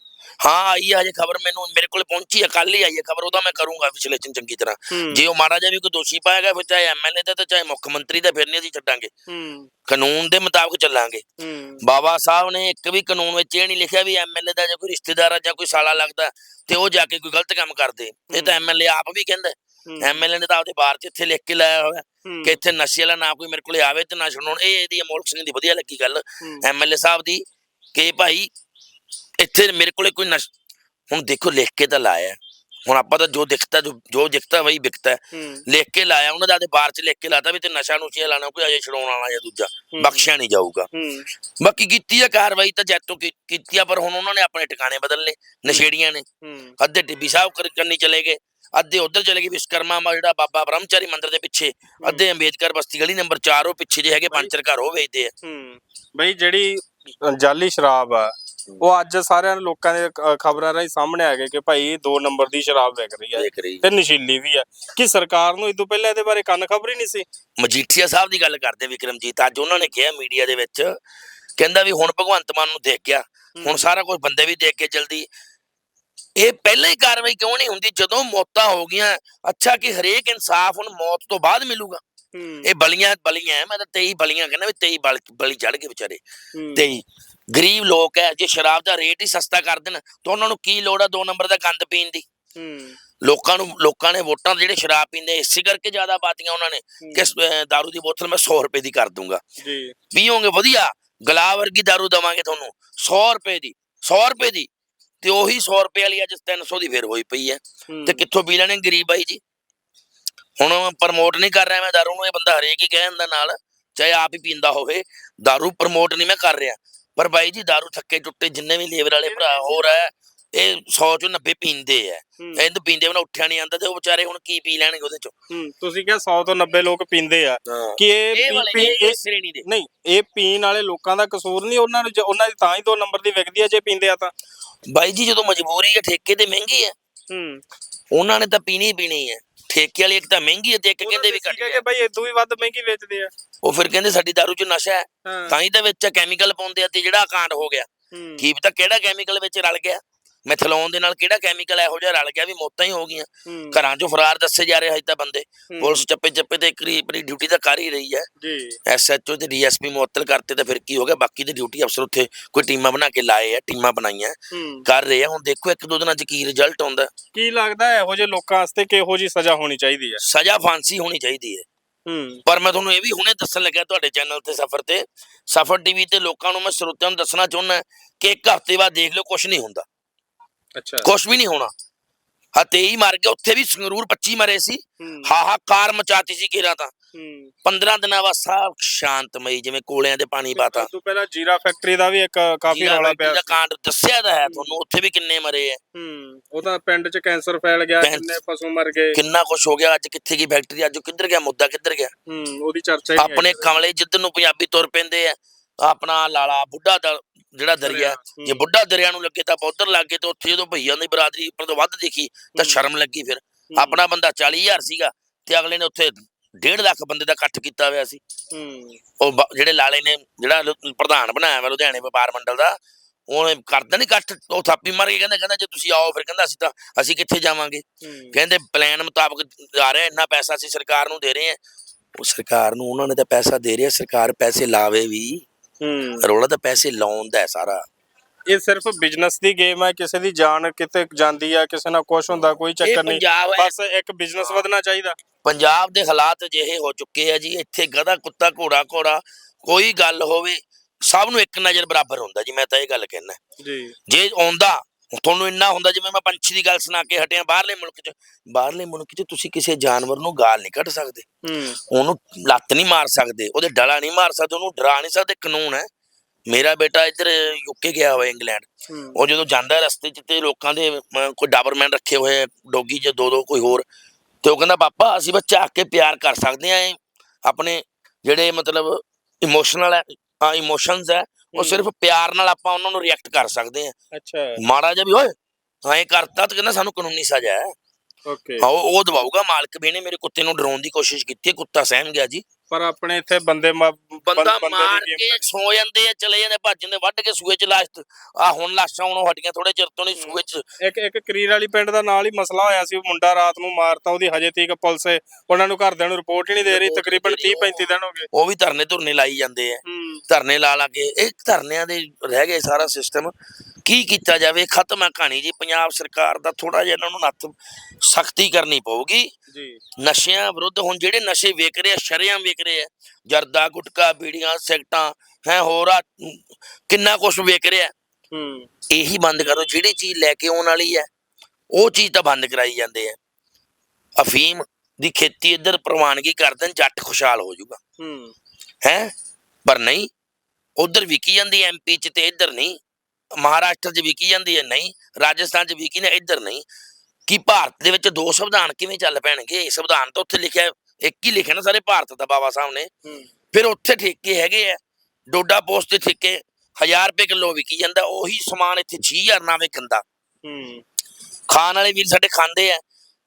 ਹਾਂ ਆਈ ਆ ਹਜੇ ਖਬਰ ਮੈਨੂੰ ਮੇਰੇ ਕੋਲ ਪਹੁੰਚੀ ਹੈ ਕੱਲ ਹੀ ਆਈ ਹੈ ਖਬਰ ਉਹਦਾ ਮੈਂ ਕਰੂੰਗਾ ਵਿਸ਼ਲੇਸ਼ਣ ਚੰਗੀ ਤਰ੍ਹਾਂ। ਜੇ ਉਹ ਜਿਹਾ ਵੀ ਕੋਈ ਦੋਸ਼ੀ ਪਾਇਆ ਗਿਆ ਫਿਰ ਚਾਹੇ ਐਮਐਲਏ ਦਾ ਤੇ ਚਾਹੇ ਮੁੱਖ ਮੰਤਰੀ ਦਾ ਫਿਰ ਨਹੀਂ ਅਸੀਂ ਛੱਡਾਂਗੇ। ਕਾਨੂੰਨ ਦੇ ਮੁਤਾਬਕ ਚੱਲਾਂਗੇ। ਬਾਬਾ ਸਾਹਿਬ ਨੇ ਇੱਕ ਵੀ ਕਾਨੂੰਨ ਵਿੱਚ ਇਹ ਨਹੀਂ ਲਿਖਿਆ ਵੀ ਐਮਐਲਏ ਦਾ ਜਾਂ ਕੋਈ ਰਿਸ਼ਤੇਦਾਰ ਆ ਜਾਂ ਕੋਈ ਸਾਲਾ ਲੱਗਦਾ ਤੇ ਉਹ ਜਾ ਕੇ ਕੋਈ ਗਲਤ ਕੰਮ ਕਰਦੇ। ਇਹ ਤਾਂ ਐਮਐਲਏ ਆਪ ਵੀ ਕਹਿੰਦਾ। ਐਮਐਲਏ ਨੇ ਤਾਂ ਆਪਦੇ ਬਾਹਰ 'ਚ ਇੱਥੇ ਲਿਖ ਕੇ ਲਾਇਆ ਹੋਇਆ ਕਿ ਇੱਥੇ ਨਸ਼ੇ ਵਾਲਾ ਨਾ ਕੋਈ ਮੇਰੇ ਕੋਲੇ ਆਵੇ ਤੇ ਨਾ ਛੁਡਾਉਣ ਇਹ ਇਹਦੀ ਅਮੋਲਕ ਸਿੰਘ ਦੀ ਵਧੀਆ ਲੱਗੀ ਗੱਲ। ਐਮਐਲਏ ਸਾਹਿਬ ਦੀ ਕਿ ਭਾਈ ਇੱਥੇ ਮੇਰੇ ਕੋਲੇ ਕੋਈ ਨਸ਼ ਹੁਣ ਦੇਖੋ ਲਿਖ ਕੇ ਤਾਂ ਲਾਇਆ। ਹੁਣ ਆਪਾਂ ਤਾਂ ਜੋ ਦਿਖਤਾ ਜੋ ਵਿਕਤਾ। ਹੈ। ਹੂੰ ਲਿਖ ਕੇ ਲਾਇਆ ਉਹਨਾਂ ਦਾ ਤੇ ਬਾਹਰ ਚ ਲਿਖ ਕੇ ਲਾਤਾ ਵੀ ਤੇ ਨਸ਼ਾ ਨੁਸ਼ਾ ਲਾਣਾ ਕੋਈ ਅਜੇ ਛਡਾਉਣ ਵਾਲਾ ਜਾਂ ਦੂਜਾ ਬਖਸ਼ਿਆ ਨਹੀਂ ਜਾਊਗਾ। ਬਾਕੀ ਕੀਤੀ ਆ ਕਾਰਵਾਈ ਤਾਂ ਜੈਤੋਂ ਕੀਤੀ ਆ ਪਰ ਹੁਣ ਉਹਨਾਂ ਨੇ ਆਪਣੇ ਟਿਕਾਣੇ ਬਦਲਨੇ ਨਸ਼ੇੜੀਆਂ ਨੇ। ਅੱਧੇ ਟਿੱਬੀ ਸਾਹਿਬ ਕਰ- ਕੰਨੀ ਚਲੇ ਗਏ। ਅੱਧੇ ਉਧਰ ਚਲੇ ਗਏ ਵਿਸ਼ਕਰਮਾ ਮਾ ਜਿਹੜਾ ਬਾਬਾ ਬ੍ਰਹਮਚਾਰੀ ਮੰਦਿਰ ਦੇ ਪਿੱਛੇ ਅੱਧੇ ਅੰਬੇਦਕਰ ਬਸਤੀ ਗਲੀ ਨੰਬਰ 4 ਉਹ ਪਿੱਛੇ ਜੇ ਹੈਗੇ ਪੰਚਰ ਘਰ ਉਹ ਵੇਚਦੇ ਆ। ਹੂੰ ਬਈ ਜਿਹੜੀ ਜਾਲੀ ਸ਼ਰਾਬ ਆ ਉਹ ਅੱਜ ਸਾਰਿਆਂ ਲੋਕਾਂ ਦੇ ਖਬਰਾਂ ਰਾਹੀਂ ਸਾਹਮਣੇ ਆ ਗਏ ਕਿ ਭਾਈ 2 ਨੰਬਰ ਦੀ ਸ਼ਰਾਬ ਵਿਕ ਰਹੀ ਹੈ ਤੇ ਨਸ਼ੀਲੀ ਵੀ ਆ। ਕਿ ਸਰਕਾਰ ਨੂੰ ਇਦੋਂ ਪਹਿਲਾਂ ਇਹਦੇ ਬਾਰੇ ਕੰਨ ਖਬਰ ਹੀ ਨਹੀਂ ਸੀ? ਮਜੀਠੀਆ ਸਾਹਿਬ ਦੀ ਗੱਲ ਕਰਦੇ ਵਿਕਰਮਜੀਤ ਅੱਜ ਉਹਨਾਂ ਨੇ ਕਿਹਾ ਮੀਡੀਆ ਦੇ ਵਿੱਚ ਕਹਿੰਦਾ ਵੀ ਹੁਣ ਭਗਵੰਤ ਮਾਨ ਨੂੰ ਦੇਖ ਗਿਆ ਹੁਣ ਸਾਰਾ ਕੁਝ ਬੰਦੇ ਵੀ ਦੇਖ ਕੇ ਜਲਦੀ ਇਹ ਪਹਿਲਾਂ ਹੀ ਕਾਰਵਾਈ ਕਿਉਂ ਨਹੀਂ ਹੁੰਦੀ? ਜਦੋਂ ਮੌਤਾਂ ਹੋ ਗਈਆਂ ਅੱਛਾ ਕਿ ਹਰੇਕ ਇਨਸਾਫ ਹੁਣ ਮੌਤ ਤੋਂ ਬਾਅਦ ਮਿਲੂਗਾ। ਇਹ ਬਲੀਆਂ ਬਲੀਆਂ ਮੈਂ ਤਾਂ 23 ਬਲੀਆਂ ਕਹਿੰਦਾ ਵੀ 23 ਬਲ- ਚੜ ਗਏ ਵਿਚਾਰੇ। ਹੂੰ। 23 ਗਰੀਬ ਲੋਕ ਹੈ ਜੇ ਸ਼ਰਾਬ ਦਾ ਰੇਟ ਹੀ ਸਸਤਾ ਕਰ ਦੇਣ ਤਾਂ ਉਹਨਾਂ ਨੂੰ ਕੀ ਲੋੜ ਆ ਦੋ ਨੰਬਰ ਦਾ ਗੰਦ ਪੀਣ ਦੀ? ਲੋਕਾਂ ਨੂੰ ਲੋਕਾਂ ਨੇ ਵੋਟਾਂ ਜਿਹੜੇ ਸ਼ਰਾਬ ਪੀਂਦੇ ਇਸੇ ਕਰਕੇ ਜ਼ਿਆਦਾ ਪਾਤੀਆਂ ਉਹਨਾਂ ਨੇ ਕਿ ਦਾਰੂ ਦੀ ਬੋਤਲ ਮੈਂ 100 ਰੁਪਏ ਦੀ ਕਰ ਦੂੰਗਾ। ਜੀ। ਪੀਓਗੇ ਵਧੀਆ ਗਲਾ ਵਰਗੀ ਦਾਰੂ ਦਵਾਂਗੇ ਤੁਹਾਨੂੰ। 100 ਰੁਪਏ ਦੀ 100 ਰੁਪਏ ਦੀ। ਤੇ ਉਹੀ 100 ਰੁਪਏ ਵਾਲੀ ਅੱਜ 300 ਦੀ ਫੇਰ ਹੋਈ ਪਈ ਹੈ। ਤੇ ਕਿੱਥੋਂ ਪੀ ਲੈਣੇ ਗਰੀਬ ਬਾਈ ਜੀ? ਹੁਣ ਪ੍ਰਮੋਟ ਨਹੀਂ ਕਰ ਰਿਹਾ ਮੈਂ ਦਾਰੂ ਨੂੰ ਇਹ ਬੰਦਾ ਹਰੇਕ ਹੀ ਕਹਿ ਜਾਂਦਾ ਨਾਲ ਚਾਹੇ ਆਪ ਹੀ ਪੀਂਦਾ ਹੋਵੇ ਦਾਰੂ ਪ੍ਰਮੋਟ ਨਹੀਂ ਮੈਂ ਕਰ ਰਿਹਾ। ਪਰ ਬਾਈ ਜੀ ਦਾਰੂ ਥੱਕੇ ਟੁੱਟੇ ਜਿੰਨੇ ਵੀ ਲੇਬਰ ਵਾਲੇ ਭਰਾ ਹੋਰ ਹੈ ਇਹ 100 ਚੋਂ 90 ਪੀਂਦੇ ਆ ਇਹਨੂੰ ਪੀਂਦੇ ਬਣਾ ਉੱਠਿਆ ਨਹੀਂ ਜਾਂਦਾ ਤੇ ਉਹ ਵਿਚਾਰੇ ਹੁਣ ਕੀ ਪੀ ਲੈਣਗੇ ਉਹਦੇ ਚੋਂ? ਹੂੰ ਤੁਸੀਂ ਕਿਹਾ 100 ਤੋਂ 90 ਲੋਕ ਪੀਂਦੇ ਆ। ਕਿ ਇਹ ਪੀ- ਇਹ ਸ਼੍ਰੇਣੀ ਦੇ। ਨਹੀਂ ਇਹ ਪੀਣ ਵਾਲੇ ਲੋਕਾਂ ਦਾ ਕਸੂਰ ਨਹੀਂ ਉਹਨਾਂ ਨੂੰ ਉਹਨਾਂ ਦੀ ਤਾਂ ਹੀ ਦੋ ਨੰਬਰ ਦੀ ਵਿਕਦੀ ਆ ਜੇ ਪੀਂਦੇ ਆ ਤਾਂ। ਬਾਈ ਜੀ ਜਦੋਂ ਮਜਬੂਰੀ ਹੈ ਠੇਕੇ ਤੇ ਮਹਿੰਗੀ ਹੈ ਹੂੰ। ਉਹਨਾਂ ਨੇ ਤਾਂ ਪੀਣੀ ਪੀਣੀ ਹੈ ਠੇਕੇ ਵਾਲੀ ਇੱਕ ਤਾਂ ਮਹਿੰਗੀ ਹੈ ਤੇ ਇੱਕ ਕਹਿੰਦੇ ਵੀ ਘੱਟ ਕਿ ਹੈ ਭਾਈ ਇਦੋਂ ਵੀ ਵੱਧ ਮਹਿੰਗੀ ਵੇਚਦੇ ਆ। ਉਹ ਫਿਰ ਕਹਿੰਦੇ ਸਾਡੀ ਦਾਰੂ 'ਚ ਨਸ਼ਾ ਹੈ। ਤਾਂ ਹੀ ਤਾਂ ਵਿੱਚ ਕੈਮੀਕਲ ਪਾਉਂਦੇ ਆ ਤੇ ਜਿਹੜਾ ਕਾਂਡ ਹੋ ਗਿਆ। ਕੀ ਪਤਾ ਕਿਹੜਾ ਕੈਮੀਕਲ ਵਿੱਚ ਰਲ ਗਿਆ। ਮੈਥਲੋਨ ਦੇ ਨਾਲ ਕਿਹੜਾ ਕੈਮੀਕਲ ਇਹੋ ਜਿਹਾ ਰਲ ਗਿਆ ਵੀ ਮੌਤਾਂ ਹੀ ਹੋ ਗਈਆਂ। ਘਰਾਂ 'ਚੋਂ ਫਰਾਰ ਦੱਸੇ ਜਾ ਰਹੇ ਹਜੇ ਤਾਂ ਬੰਦੇ। ਪੁਲਿਸ ਚੱਪੇ ਚੱਪੇ ਤੇ ਕਰੀ ਆਪਣੀ ਡਿਊਟੀ ਤਾਂ ਕਰ ਹੀ ਰਹੀ ਹੈ। ਜੀ। ਐਸਐਚਓ ਤੇ ਡੀਐਸਪੀ ਮੁਅੱਤਲ ਕਰਤੇ ਤਾਂ ਫਿਰ ਕੀ ਹੋ ਗਿਆ? ਬਾਕੀ ਦੇ ਡਿਊਟੀ ਅਫਸਰ ਉੱਥੇ ਕੋਈ ਟੀਮਾਂ ਬਣਾ ਕੇ ਲਾਏ ਆ ਟੀਮਾਂ ਬਣਾਈਆਂ। ਕਰ ਰਹੇ ਆ। ਹੁਣ ਦੇਖੋ ਇੱਕ ਦੋ ਦਿਨਾਂ 'ਚ ਕੀ ਰਿਜ਼ਲਟ ਆਉਂਦਾ। ਕੀ ਲੱਗਦਾ ਇਹੋ ਜਿਹੇ ਲੋਕਾਂ ਵਾਸਤੇ ਕਿਹੋ ਜੀ ਸਜ਼ਾ ਹੋਣੀ ਚਾਹੀਦੀ ਹੈ? ਸਜ਼ਾ ਫਾਂਸੀ ਹੋਣੀ ਚਾਹੀਦੀ ਹੈ। ਪਰ ਮੈਂ ਤੁਹਾਨੂੰ ਇਹ ਵੀ ਹੁਣੇ ਦੱਸਣ ਲੱਗਿਆ ਤੁਹਾਡੇ ਚੈਨਲ ਤੇ ਸਫਰ ਤੇ। ਸਫਰ ਟੀਵੀ ਤੇ ਲੋਕਾਂ ਨੂੰ ਮੈਂ ਸਰੋਤਿਆਂ ਨੂੰ ਦੱਸਣਾ ਚਾਹੁੰਦਾ ਕਿ ਇੱਕ ਹਫ਼ਤੇ ਬਾਅਦ ਦੇਖ ਲਿਓ ਕੁਝ ਨਹੀਂ ਹੁੰਦਾ। ਅੱਛਾ। ਕੁਝ ਵੀ ਨਹੀਂ ਹੋਣਾ। ਹਾਂ 23 ਮਰ ਗਏ ਉੱਥੇ ਵੀ ਸੰਗਰੂਰ 25 ਮਰੇ ਸੀ। ਹੂੰ। ਹਾਹਾਕਾਰ ਮਚਾਤੀ ਸੀ ਕਿਰਾ ਤਾਂ। ਹੂੰ। 15 ਦਿਨਾਂ ਬਾਅਦ ਸਭ ਸ਼ਾਂਤਮਈ ਜਿਵੇਂ ਕੋਲਿਆਂ ਦੇ ਪਾਣੀ ਪਾਤਾ। ਤੋਂ ਪਹਿਲਾਂ ਜੀਰਾ ਫੈਕਟਰੀ ਦਾ ਵੀ ਇੱਕ ਕਾਫੀ ਰੌਲਾ ਪਿਆ ਸੀ। ਕਾਂਡ ਦੱਸਿਆ ਤਾਂ ਹੈ ਤੁਹਾਨੂੰ ਉੱਥੇ ਵੀ ਕਿੰਨੇ ਮਰੇ ਆ ਹੂੰ ਉਹਦਾ ਪਿੰਡ 'ਚ ਕੈਂਸਰ ਫੈਲ ਗਿਆ ਕਿੰਨੇ ਪਸ਼ੂ ਮਰ ਗਏ। ਕਿੰਨਾ ਕੁਝ ਹੋ ਗਿਆ ਅੱਜ ਕਿੱਥੇ ਗਈ ਫੈਕਟਰੀ ਅੱਜ ਉਹ ਕਿੱਧਰ ਗਿਆ ਮੁੱਦਾ ਕਿੱਧਰ ਗਿਆ। ਹੂੰ ਉਹਦੀ ਚਰਚਾ ਹੀ ਆਪਣੇ। ਕਮਲੇ ਜਿੱਧਰ ਨੂੰ ਪੰਜਾਬੀ ਤੁਰ ਪੈਂਦੇ ਆ ਆਪਣਾ ਲਾਲਾ ਬੁੱਢਾ ਦਾ ਜਿਹੜਾ ਦਰਿਆ ਜੇ ਬੁੱਢਾ ਦਰਿਆ ਨੂੰ ਲੱਗੇ ਤਾਂ ਉਧਰ ਲੱਗੇ ਤੇ ਉੱਥੇ ਜਦੋਂ ਭਈਆਂ ਦੀ ਬਰਾਦਰੀ ਉੱਪਰ ਤੋਂ ਵੱਧ ਦਿਖੀ ਤਾਂ ਸ਼ਰਮ ਲੱਗੀ ਫਿਰ। ਆਪਣਾ ਬੰਦਾ 40000 ਸੀਗਾ ਤੇ ਅਗਲੇ ਨੇ ਉੱਥੇ 1.5 ਲੱਖ ਬੰਦੇ ਦਾ ਇਕੱਠ ਕੀਤਾ ਹੋਇਆ ਸੀ। ਉਹ ਜਿਹੜੇ ਲਾਲੇ ਨੇ ਜਿਹੜਾ ਪ੍ਰਧਾਨ ਬਣਾਇਆ ਵਾ ਲੁਧਿਆਣੇ ਵਪਾਰ ਮੰਡਲ ਦਾ ਉਹਨੇ ਕਰਦਾ ਨਹੀਂ ਇਕੱਠ ਉਹ ਥਾਪੀ ਮਾਰ ਕੇ ਕਹਿੰਦਾ ਕਹਿੰਦਾ ਜੇ ਤੁਸੀਂ ਆਓ ਫਿਰ ਕਹਿੰਦਾ ਅਸੀਂ ਤਾਂ ਅਸੀਂ ਕਿੱਥੇ ਜਾਵਾਂਗੇ? ਕਹਿੰਦੇ ਪਲਾਨ ਮੁਤਾਬਕ ਆ ਰਿਹਾ ਇੰਨਾ ਪੈਸਾ ਅਸੀਂ ਸਰਕਾਰ ਨੂੰ ਦੇ ਰਹੇ ਹਾਂ। ਉਹ ਸਰਕਾਰ ਨੂੰ ਉਹਨਾਂ ਨੇ ਤਾਂ ਪੈਸਾ ਦੇ ਰਿਹਾ ਸਰਕਾਰ ਪੈਸੇ ਲਾਵੇ ਵੀ। ਹੂੰ। ਰੋਲਾ ਤਾਂ ਪੈਸੇ ਲਾਉਣ ਦਾ ਹੈ ਸਾਰਾ। ਇਹ ਸਿਰਫ ਬਿਜ਼ਨਸ ਦੀ ਗੇਮ ਹੈ ਕਿਸੇ ਦੀ ਜਾਨ ਕਿਤੇ ਜਾਂਦੀ ਆ ਕਿਸੇ ਨਾਲ ਕੁਝ ਹੁੰਦਾ ਕੋਈ ਚੱਕਰ ਨਹੀਂ। ਪੰਜਾਬ ਹੈ। ਬਸ ਇੱਕ ਬਿਜ਼ਨਸ ਵਧਣਾ ਚਾਹੀਦਾ। ਪੰਜਾਬ ਦੇ ਹਾਲਾਤ ਅਜਿਹੇ ਹੋ ਚੁੱਕੇ ਆ ਜੀ ਇੱਥੇ ਗਧਾ ਕੁੱਤਾ ਘੋੜਾ ਘੋੜਾ ਕੋਈ ਗੱਲ ਹੋਵੇ ਸਭ ਨੂੰ ਇੱਕ ਨਜ਼ਰ ਬਰਾਬਰ ਹੁੰਦਾ ਜੀ ਮੈਂ ਤਾਂ ਇਹ ਗੱਲ ਕਹਿਣਾ ਜੀ। ਜੇ ਆਉਂਦਾ ਤੁਹਾਨੂੰ ਇੰਨਾ ਹੁੰਦਾ ਜਿਵੇਂ ਮੈਂ ਪੰਛੀ ਦੀ ਗੱਲ ਸੁਣਾ ਕੇ ਹਟਿਆ ਬਾਹਰਲੇ ਮੁਲਕ 'ਚ ਬਾਹਰਲੇ ਮੁਲਕ 'ਚ ਤੁਸੀਂ ਕਿਸੇ ਜਾਨਵਰ ਨੂੰ ਗਾਲ ਨਹੀਂ ਕੱਢ ਸਕਦੇ। ਹੂੰ। ਉਹਨੂੰ ਲੱਤ ਨਹੀਂ ਮਾਰ ਸਕਦੇ ਉਹਦੇ ਡਲਾ ਨਹੀਂ ਮਾਰ ਸਕਦੇ ਉਹਨੂੰ ਡਰਾ ਨਹੀਂ ਸਕਦੇ ਕਾਨੂੰਨ ਹੈ। ਮੇਰਾ ਬੇਟਾ ਇੱਧਰ ਯੂਕੇ ਗਿਆ ਹੋਇਆ ਇੰਗਲੈਂਡ। ਉਹ ਜਦੋਂ ਜਾਂਦਾ ਰਸਤੇ 'ਚ ਤੇ ਲੋਕਾਂ ਦੇ ਕੋਈ ਡਾਬਰਮੈਨ ਰੱਖੇ ਹੋਏ ਡੋਗੀ 'ਚ ਦੋ ਦੋ ਕੋਈ ਹੋਰ। ਤੇ ਉਹ ਕਹਿੰਦਾ ਪਾਪਾ ਅਸੀਂ ਬੱਚਾ ਆ ਕੇ ਪਿਆਰ ਕਰ ਸਕਦੇ ਆ ਆਪਣੇ ਜਿਹੜੇ ਮਤਲਬ ਇਮੋਸ਼ਨਲ ਹੈ ਆ ਇਮੋਸ਼ਨਸ ਹੈ ਉਹ ਹੂੰ। ਸਿਰਫ ਪਿਆਰ ਨਾਲ ਆਪਾਂ ਉਹਨਾਂ ਨੂੰ ਰਿਐਕਟ ਕਰ ਸਕਦੇ ਆ ਅੱਛਾ। ਮਾੜਾ ਜਿਹਾ ਵੀ ਓਏ ਐਂ ਕਰਤਾ ਤਾਂ ਕਹਿੰਦਾ ਸਾਨੂੰ ਕਾਨੂੰਨੀ ਸਜ਼ਾ ਹੈ। ਓਕੇ। ਹਾਂ, ਉਹ ਦਵਾਊਗਾ ਮਾਲਕ ਵੀ ਨੇ ਮੇਰੇ ਕੁੱਤੇ ਨੂੰ ਡਰਾਉਣ ਦੀ ਕੋਸ਼ਿਸ਼ ਕੀਤੀ ਹੈ ਕੁੱਤਾ ਸਹਿਮ ਗਿਆ ਜੀ। ਪਰ ਆਪਣੇ ਇੱਥੇ ਬੰਦੇ ਮ- ਬੰਦਾ ਬੰਦੇ ਦੀ ਮਾਰ game ਕੇ। ਸੋ ਜਾਂਦੇ ਆ ਚਲੇ ਜਾਂਦੇ ਭੱਜ ਜਾਂਦੇ ਵੱਢ ਕੇ ਸੂਏ ਚ ਲਾਸ਼ ਆ ਹੁਣ ਲਾਸ਼ਾਂ ਹੁਣ ਹਟੀਆਂ ਥੋੜੇ ਚਿਰ ਤੋਂ ਨਹੀਂ ਸੂਏ ਚ। ਇੱਕ ਇੱਕ ਕਰੀਰ ਵਾਲੀ ਪਿੰਡ ਦਾ ਨਾਲ ਹੀ ਮਸਲਾ ਹੋਇਆ ਸੀ ਉਹ ਮੁੰਡਾ ਰਾਤ ਨੂੰ ਮਾਰਤਾ ਉਹਦੀ ਹਜੇ ਤੀਕ ਪੁਲਿਸ ਉਹਨਾਂ ਨੂੰ ਘਰਦਿਆਂ ਨੂੰ ਰਿਪੋਰਟ ਹੀ ਨਹੀਂ ਦੇ ਰਹੀ Report ਤਕਰੀਬਨ ਨਹੀਂ ਦੇ 30 ਰਹੀ, 35 ਦਿਨ ਹੋ ਗਏ। ਉਹ ਵੀ ਧਰਨੇ ਧੁਰਨੇ ਲਾਈ ਜਾਂਦੇ ਆ। ਹੂੰ। ਧਰਨੇ ਲਾ ਲਾ ਕੇ ਇਹ ਧਰਨਿਆਂ ਦੇ ਰਹਿ ਗਏ ਸਾਰਾ ਸਿਸਟਮ ਕੀ ਕੀਤਾ ਜਾਵੇ ਖਤਮ ਹੈ ਕਹਾਣੀ ਜੀ। ਪੰਜਾਬ ਸਰਕਾਰ ਦਾ ਥੋੜਾ ਜਿਹਾ ਇਹਨਾਂ ਨੂੰ ਨੱਥ ਸਖਤੀ ਕਰਨੀ ਪਊਗੀ। ਨਸ਼ਿਆਂ ਵਿਰੁੱਧ ਹੁਣ ਜਿਹੜੇ ਨਸ਼ੇ ਵੇਚ ਰਹੇ ਆ ਸ਼ਰੇਆਮ ਵੇਚ ਰਹੇ ਆ ਜਰਦਾ ਗੁਟਕਾ ਬੀੜੀਆਂ ਸਿਗਟਾਂ ਹੈ ਹੋਰ ਆ ਕਿੰਨਾ ਕੁਝ ਵੇਚ ਰਿਹਾ। ਹੂੰ। ਇਹੀ ਬੰਦ ਕਰੋ ਜਿਹੜੀ ਚੀਜ਼ ਲੈ ਕੇ ਆਉਣ ਵਾਲੀ ਹੈ ਉਹ ਚੀਜ਼ ਤਾਂ ਬੰਦ ਕਰਾਈ ਜਾਂਦੇ ਆ। ਅਫੀਮ ਦੀ ਖੇਤੀ ਇੱਧਰ ਪ੍ਰਵਾਨਗੀ ਕਰ ਦੇਣ ਜੱਟ ਖੁਸ਼ਹਾਲ ਹੋ ਜਾਊਗਾ। ਹੂੰ। ਹੈ ਪਰ ਨਹੀਂ ਉਧਰ ਵਿਕੀ ਜਾਂਦੀ ਐਮਪੀ ਚ ਤੇ ਇੱਧਰ ਨਹੀਂ ਮਹਾਰਾਸ਼ਟਰ ਚ ਵਿਕੀ ਜਾਂਦੀ ਹੈ ਨਹੀਂ ਰਾਜਸਥਾਨ ਚ ਵਿਕੀ ਨੇ ਇੱਧਰ ਨਹੀਂ। ਕੀ ਭਾਰਤ ਦੇ ਵਿੱਚ ਦੋ ਸੰਵਿਧਾਨ ਕਿਵੇਂ ਚੱਲ ਪੈਣਗੇ? ਸੰਵਿਧਾਨ ਤਾਂ ਉੱਥੇ ਲਿਖਿਆ ਇੱਕ ਹੀ ਲਿਖਿਆ ਨਾ ਸਾਰੇ ਭਾਰਤ ਦਾ ਬਾਬਾ ਸਾਹਿਬ ਨੇ। ਫਿਰ ਉੱਥੇ ਠੇਕੇ ਹੈਗੇ ਆ ਡੋਡਾ ਪੋਸਟ ਦੇ ਠੇਕੇ 1000 ਰੁਪਏ ਕਿਲੋ ਵਿਕੀ ਜਾਂਦਾ ਉਹੀ ਸਮਾਨ ਇੱਥੇ 6000 ਨਾਲ ਵਿਕੰਦਾ। ਹੂੰ। ਖਾਣ ਵਾਲੇ ਵੀਰ ਸਾਡੇ ਖਾਂਦੇ ਆ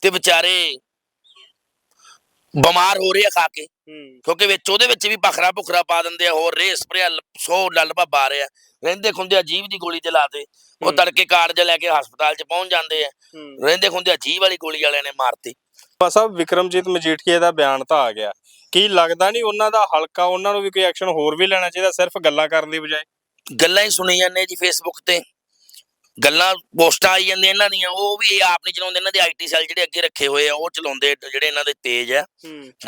ਤੇ ਵਿਚਾਰੇ ਬਿਮਾਰ ਹੋ ਰਹੇ ਆ ਖਾ ਕੇ। ਕਿਉਂਕਿ ਵਿੱਚ ਉਹਦੇ ਵਿੱਚ ਵੀ ਬਖਰਾ ਭੁਖਰਾ ਪਾ ਦਿੰਦੇ ਆ ਹੋਰ ਰੇ ਸਪਰੇਅ ਸੋ ਲੱਲ ਭੱਬਾ ਆ ਰਿਹਾ ਰਹਿੰਦੇ ਖੁੰਦੇ ਜੀਵ ਦੀ ਗੋਲੀ ਤੇ ਲਾਤੇ ਉਹ। ਤੜਕੇ ਕਾਰਡ ਜਿਹਾ ਲੈ ਕੇ ਹਸਪਤਾਲ 'ਚ ਪਹੁੰਚ ਜਾਂਦੇ ਆ। ਰਹਿੰਦੇ ਖੁੰਦੇ ਜੀਵ ਵਾਲੀ ਗੋਲੀ ਵਾਲਿਆਂ ਨੇ ਮਾਰਤੀ। ਬਸ ਸਾਹਿਬ ਵਿਕਰਮਜੀਤ ਮਜੀਠੀਆ ਦਾ ਬਿਆਨ ਤਾਂ ਆ ਗਿਆ। ਕੀ ਲੱਗਦਾ ਨਹੀਂ ਉਹਨਾਂ ਦਾ ਹਲਕਾ ਉਹਨਾਂ ਨੂੰ ਵੀ ਕੋਈ ਐਕਸ਼ਨ ਹੋਰ ਵੀ ਲੈਣਾ ਚਾਹੀਦਾ ਸਿਰਫ ਗੱਲਾਂ ਕਰਨ ਦੀ ਬਜਾਏ? ਗੱਲਾਂ ਹੀ ਸੁਣੀ ਜਾਂਦੇ ਜੀ ਫੇਸਬੁੱਕ ਤੇ। ਗੱਲਾਂ ਪੋਸਟਾਂ ਆਈ ਜਾਂਦੀਆਂ ਇਹਨਾਂ ਦੀਆਂ ਉਹ ਵੀ ਇਹ ਆਪ ਨਹੀਂ ਚਲਾਉਂਦੇ ਇਹਨਾਂ ਦੇ ਆਈਟੀ ਸੈੱਲ ਜਿਹੜੇ ਅੱਗੇ ਰੱਖੇ ਹੋਏ ਆ ਉਹ ਚਲਾਉਂਦੇ ਜਿਹੜੇ ਇਹਨਾਂ ਦੇ ਤੇਜ ਆ।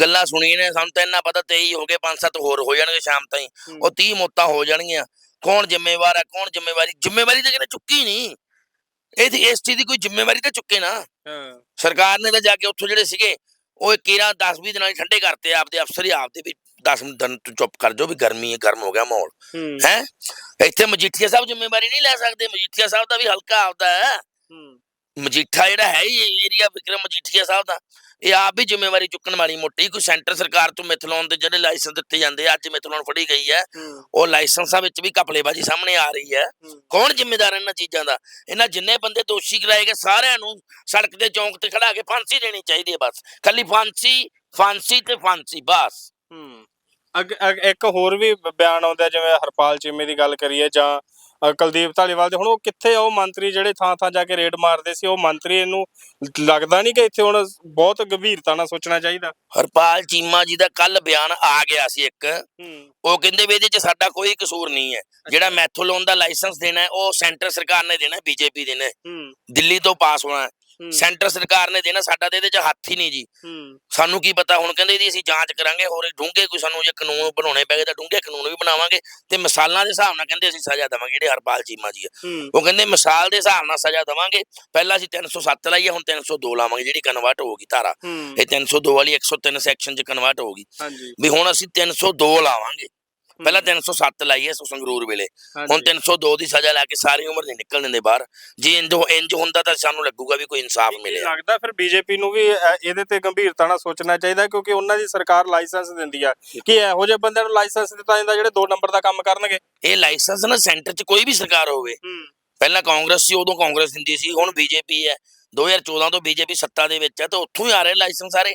ਗੱਲਾਂ ਸੁਣੀਆਂ ਨੇ ਸਾਨੂੰ ਤਾਂ ਇੰਨਾ ਪਤਾ 23 ਹੋ ਗਏ ਪੰਜ ਸੱਤ ਹੋਰ ਹੋ ਜਾਣਗੇ ਸ਼ਾਮ ਤਾਈਂ। ਉਹ 30 ਮੌਤਾਂ ਹੋ ਜਾਣਗੀਆਂ। ਕੌਣ ਜ਼ਿੰਮੇਵਾਰ ਹੈ ਕੌਣ ਜ਼ਿੰਮੇਵਾਰੀ? ਜ਼ਿੰਮੇਵਾਰੀ ਤਾਂ ਕਿਹਨੇ ਚੁੱਕੀ ਨਹੀਂ। ਇਹ ਤੇ ਇਸ ਚੀਜ਼ ਦੀ ਕੋਈ ਜ਼ਿੰਮੇਵਾਰੀ ਤਾਂ ਚੁੱਕੇ ਨਾ। ਹਾਂ। ਸਰਕਾਰ ਨੇ ਤਾਂ ਜਾ ਕੇ ਉੱਥੋਂ ਜਿਹੜੇ ਸੀਗੇ ਉਹ ਕਿਰਾ 10 20 ਦਿਨਾਂ ਦੀ ਠੰਡੇ ਕਰਤੇ ਆਪਦੇ ਅਫਸਰ ਹੀ ਆਪਦੇ ਵੀ 10 ਦਿਨ ਤੂੰ ਚੁੱਪ ਕਰ ਜਾਓ ਵੀ ਗਰਮੀ ਹੈ ਗਰਮ ਹੋ ਗਿਆ ਮਾਹੌਲ। ਹੂੰ। ਇੱਥੇ ਮਜੀਠੀਆ ਸਾਹਿਬ ਜ਼ਿੰਮੇਵਾਰੀ ਨਹੀਂ ਲੈ ਸਕਦੇ। ਮਜੀਠੀਆ ਸਾਹਿਬ ਦਾ ਵੀ ਹਲਕਾ ਆਪਦਾ ਹੈ। ਮਜੀਠਾ ਜਿਹੜਾ ਹੈ ਹੀ ਏਰੀਆ ਵਿਕਰਮ ਮਜੀਠੀਆ ਸਾਹਿਬ ਦਾ। ਇਹ ਆਪ ਵੀ ਜ਼ਿੰਮੇਵਾਰੀ ਚੁੱਕਣ ਵਾਲੀ ਮੋਟੀ। ਕੋਈ ਸੈਂਟਰ ਸਰਕਾਰ ਤੋਂ ਮਿਥਲੋਨ ਦੇ ਜਿਹੜੇ ਲਾਇਸੈਂਸ ਦਿੱਤੇ ਜਾਂਦੇ ਅੱਜ ਮਿਥਲੋਨ ਫੜੀ ਗਈ ਹੈ। ਉਹ ਲਾਇਸੈਂਸਾਂ ਵਿੱਚ ਵੀ ਕਪਲੇਬਾਜ਼ੀ ਸਾਹਮਣੇ ਆ ਰਹੀ ਹੈ। ਕੌਣ ਜ਼ਿੰਮੇਦਾਰ ਹੈ ਇਹਨਾਂ ਚੀਜ਼ਾਂ ਦਾ? ਇਹਨਾਂ ਜਿੰਨੇ ਬੰਦੇ ਦੋਸ਼ੀ ਕਰਾਏ ਗਏ ਸਾਰਿਆਂ ਨੂੰ ਸੜਕ ਦੇ ਚੌਂਕ ਤੇ ਖੜਾ ਕੇ ਫਾਂਸੀ ਦੇਣੀ ਚਾਹੀਦੀ ਹੈ ਬਸ। ਕੱਲੀ ਫਾਂਸੀ ਫਾਂਸੀ ਤੇ ਫਾਂਸੀ ਬਸ। ਹੂੰ। ਅੱਗ ਅੱਗ- ਇੱਕ ਹੋਰ ਵੀ ਬ- ਬਿਆਨ ਆਉਂਦਾ ਜਿਵੇਂ ਹਰਪਾਲ ਚੀਮੇ ਦੀ ਗੱਲ ਕਰੀਏ ਜਾਂ ਅ, ਕੁਲਦੀਪ ਧਾਲੀਵਾਲ ਦੇ ਹੁਣ ਉਹ ਕਿੱਥੇ ਆ ਉਹ ਮੰਤਰੀ ਜਿਹੜੇ ਥਾਂ ਥਾਂ ਜਾ ਕੇ ਰੇਡ ਮਾਰਦੇ ਸੀ ਉਹ ਮੰਤਰੀ ਇਹਨੂੰ ਲੱਗਦਾ ਨਹੀਂ ਕਿ ਇੱਥੇ ਹੁਣ ਬਹੁਤ ਗੰਭੀਰਤਾ ਨਾਲ ਸੋਚਣਾ ਚਾਹੀਦਾ? ਹਰਪਾਲ ਚੀਮਾ ਜੀ ਦਾ ਕੱਲ ਬਿਆਨ ਆ ਗਿਆ ਸੀ ਇੱਕ। ਹੂੰ। ਉਹ ਕਹਿੰਦੇ ਵੀ ਇਹਦੇ 'ਚ ਸਾਡਾ ਕੋਈ ਕਸੂਰ ਨਹੀਂ ਹੈ। ਜਿਹੜਾ ਮੈਥੋਲੋਨ ਦਾ ਲਾਇਸੈਂਸ ਦੇਣਾ ਹੈ ਉਹ ਸੈਂਟਰ ਸਰਕਾਰ ਨੇ ਦੇਣਾ ਬੀਜੇਪੀ ਦੇ ਨੇ। ਹੂੰ। ਦਿੱਲੀ ਤੋਂ ਪਾਸ ਹੋਣਾ ਹੂੰ, ਸੈਂਟਰ ਸਰਕਾਰ ਨੇ ਦੇਣਾ ਸਾਡਾ ਤੇ ਇਹਦੇ 'ਚ ਹੱਥ ਹੀ ਨਹੀਂ ਜੀ। ਹੂੰ। ਸਾਨੂੰ ਕੀ ਪਤਾ ਹੁਣ ਕਹਿੰਦੇ ਇਹਦੀ ਅਸੀਂ ਜਾਂਚ ਕਰਾਂਗੇ ਹੋਰ ਡੂੰਘੇ ਕੋਈ ਸਾਨੂੰ ਜੇ ਕਾਨੂੰਨ ਬਣਾਉਣੇ ਪੈਗੇ ਤਾਂ ਡੂੰਘੇ ਕਾਨੂੰਨ ਵੀ ਬਣਾਵਾਂਗੇ ਤੇ ਮਿਸਾਲਾਂ ਦੇ ਹਿਸਾਬ ਨਾਲ ਕਹਿੰਦੇ ਅਸੀਂ ਸਜ਼ਾ ਦੇਵਾਂਗੇ ਜਿਹੜੇ ਹਰਪਾਲ ਚੀਮਾ ਜੀ ਆ। ਹੂੰ। ਉਹ ਕਹਿੰਦੇ ਮਿਸਾਲ ਦੇ ਹਿਸਾਬ ਨਾਲ ਸਜ਼ਾ ਦੇਵਾਂਗੇ ਪਹਿਲਾਂ ਅਸੀਂ 307 ਲਾਈਏ ਹੁਣ 302 ਲਾਵਾਂਗੇ ਜਿਹੜੀ ਕਨਵਰਟ ਹੋਊਗੀ ਧਾਰਾ। ਹੂੰ। ਇਹ 302 ਵਾਲੀ 103 ਸੈਕਸ਼ਨ 'ਚ ਕਨਵਰਟ ਹੋਊਗੀ ਹਾਂਜੀ। ਵੀ ਹੁਣ ਅਸੀਂ 302 ਲਾਵਾਂਗੇ। ਪਹਿਲਾਂ 307 ਲਾਈਏ ਸੋ ਸੰਗਰੂਰ ਵੇਲੇ। ਹੁਣ ਹਾਂਜੀ। 302 ਦੀ ਸਜ਼ਾ ਲੈ ਕੇ ਸਾਰੀ ਉਮਰ ਨਹੀਂ ਨਿਕਲ ਦਿੰਦੇ ਬਾਹਰ। ਜੇ ਇੰਜ ਇੰਜ ਹੁੰਦਾ ਤਾਂ ਸਾਨੂੰ ਲੱਗੂਗਾ ਵੀ ਕੋਈ ਇਨਸਾਫ ਮਿਲਿਆ। ਲੱਗਦਾ ਫਿਰ ਬੀਜੇਪੀ ਨੂੰ ਵੀ ਇਹਦੇ ਤੇ ਗੰਭੀਰਤਾ ਨਾਲ ਸੋਚਣਾ ਚਾਹੀਦਾ ਕਿਉਂਕਿ ਉਹਨਾਂ ਦੀ ਸਰਕਾਰ ਲਾਇਸੈਂਸ ਦਿੰਦੀ ਆ। ਕਿ ਇਹੋ ਜਿਹੇ ਬੰਦਿਆਂ ਨੂੰ ਲਾਇਸੈਂਸ ਦਿੱਤਾ ਜਾਂਦਾ ਜਿਹੜੇ 2 ਨੰਬਰ ਦਾ ਕੰਮ ਕਰਨਗੇ। ਇਹ ਲਾਇਸੈਂਸ ਨਾ ਸੈਂਟਰ 'ਚ ਕੋਈ ਵੀ ਸਰਕਾਰ ਹੋਵੇ। ਪਹਿਲਾਂ ਕਾਂਗਰਸ ਸੀ ਉਦੋਂ ਕਾਂਗਰਸ ਦਿੰਦੀ ਸੀ ਹੁਣ ਬੀਜੇਪੀ ਹੈ 2014 ਤੋਂ ਬੀਜੇਪੀ ਸੱਤਾ ਦੇ ਵਿੱਚ ਹੈ ਤਾਂ ਉੱਥੋਂ ਹੀ ਆ ਰਹੇ ਲਾਇਸੈਂਸ ਸਾਰੇ।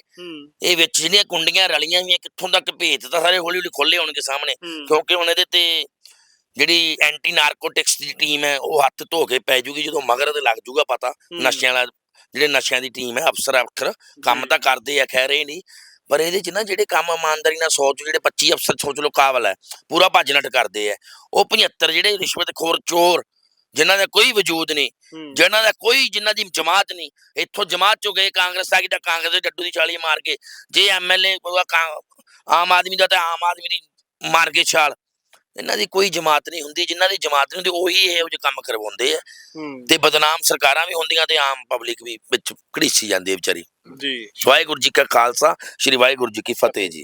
ਇਹ ਵਿੱਚ ਜਿਹੜੀਆਂ ਕੁੰਡੀਆਂ ਰਲੀਆਂ ਹੋਈਆਂ ਕਿੱਥੋਂ ਤੱਕ ਭੇਤ ਤਾਂ ਸਾਰੇ ਹੌਲੀ ਹੌਲੀ ਖੋਲੇ ਹੋਣਗੇ ਸਾਹਮਣੇ। ਕਿਉਂਕਿ ਹੁਣ ਇਹਦੇ ਤੇ ਜਿਹੜੀ ਐਂਟੀ ਨਾਰਕੋਟਿਕਸ ਦੀ ਟੀਮ ਹੈ ਉਹ ਹੱਥ ਧੋ ਕੇ ਪੈ ਜੂਗੀ ਜਦੋਂ ਮਗਰ ਤੇ ਲੱਗ ਜੂਗਾ ਪਤਾ। ਨਸ਼ਿਆਂ ਵਾਲਾ ਜਿਹੜੇ ਨਸ਼ਿਆਂ ਦੀ ਟੀਮ ਹੈ ਅਫਸਰ ਅਫਸਰ ਕੰਮ। ਤਾਂ ਕਰਦੇ ਆ ਖੈਰ ਇਹ ਨਹੀਂ। ਪਰ ਇਹਦੇ ਚ ਨਾ ਜਿਹੜੇ ਕੰਮ ਇਮਾਨਦਾਰੀ ਨਾਲ ਸੋਚ ਜਿਹੜੇ 25 ਅਫਸਰ ਸੋਚ ਲੋ ਕਾਬਲ ਹੈ ਪੂਰਾ ਭੱਜ ਨੱਠ ਕਰਦੇ ਆ। ਉਹ 75 ਜਿਹੜੇ ਰਿਸ਼ਵਤਖੋਰ ਚੋਰ ਜਿਨ੍ਹਾਂ ਦਾ ਕੋਈ ਵਜੂਦ ਨਹੀਂ ਜਿਨ੍ਹਾਂ ਦਾ ਕੋਈ ਜਿਨ੍ਹਾਂ ਦੀ ਜਮਾਤ ਨਹੀਂ। ਇੱਥੋਂ ਜਮਾਤ ਚੋਂ ਗਏ ਕਾਂਗਰਸ ਆ ਗਈ ਤਾਂ ਕਾਂਗਰਸ ਦੇ ਡੱਡੂ ਦੀ ਛਾਲੀ ਮਾਰ ਕੇ ਜੇ ਐਮਐਲਏ ਆਮ ਆਦਮੀ ਦਾ ਤਾਂ ਆਮ ਆਦਮੀ ਦੀ ਮਾਰ ਕੇ ਛਾਲ। ਇਹਨਾਂ ਦੀ ਕੋਈ ਜਮਾਤ ਨਹੀਂ ਹੁੰਦੀ ਜਿਨ੍ਹਾਂ ਦੀ ਜਮਾਤ ਨਹੀਂ ਹੁੰਦੀ ਉਹੀ ਇਹੋ ਜਿਹੇ ਕੰਮ ਕਰਵਾਉਂਦੇ ਆ। ਤੇ ਬਦਨਾਮ ਸਰਕਾਰਾਂ ਵੀ ਹੁੰਦੀਆਂ ਤੇ ਆਮ ਪਬਲਿਕ ਵੀ ਵਿੱਚ ਘੜੀਸੀ ਜਾਂਦੀ ਹੈ ਵਿਚਾਰੀ। ਜੀ। ਵਾਹਿਗੁਰੂ ਜੀ ਕਾ ਖਾਲਸਾ ਸ੍ਰੀ ਵਾਹਿਗੁਰੂ ਜੀ ਕੀ ਫਤਿਹ ਜੀ।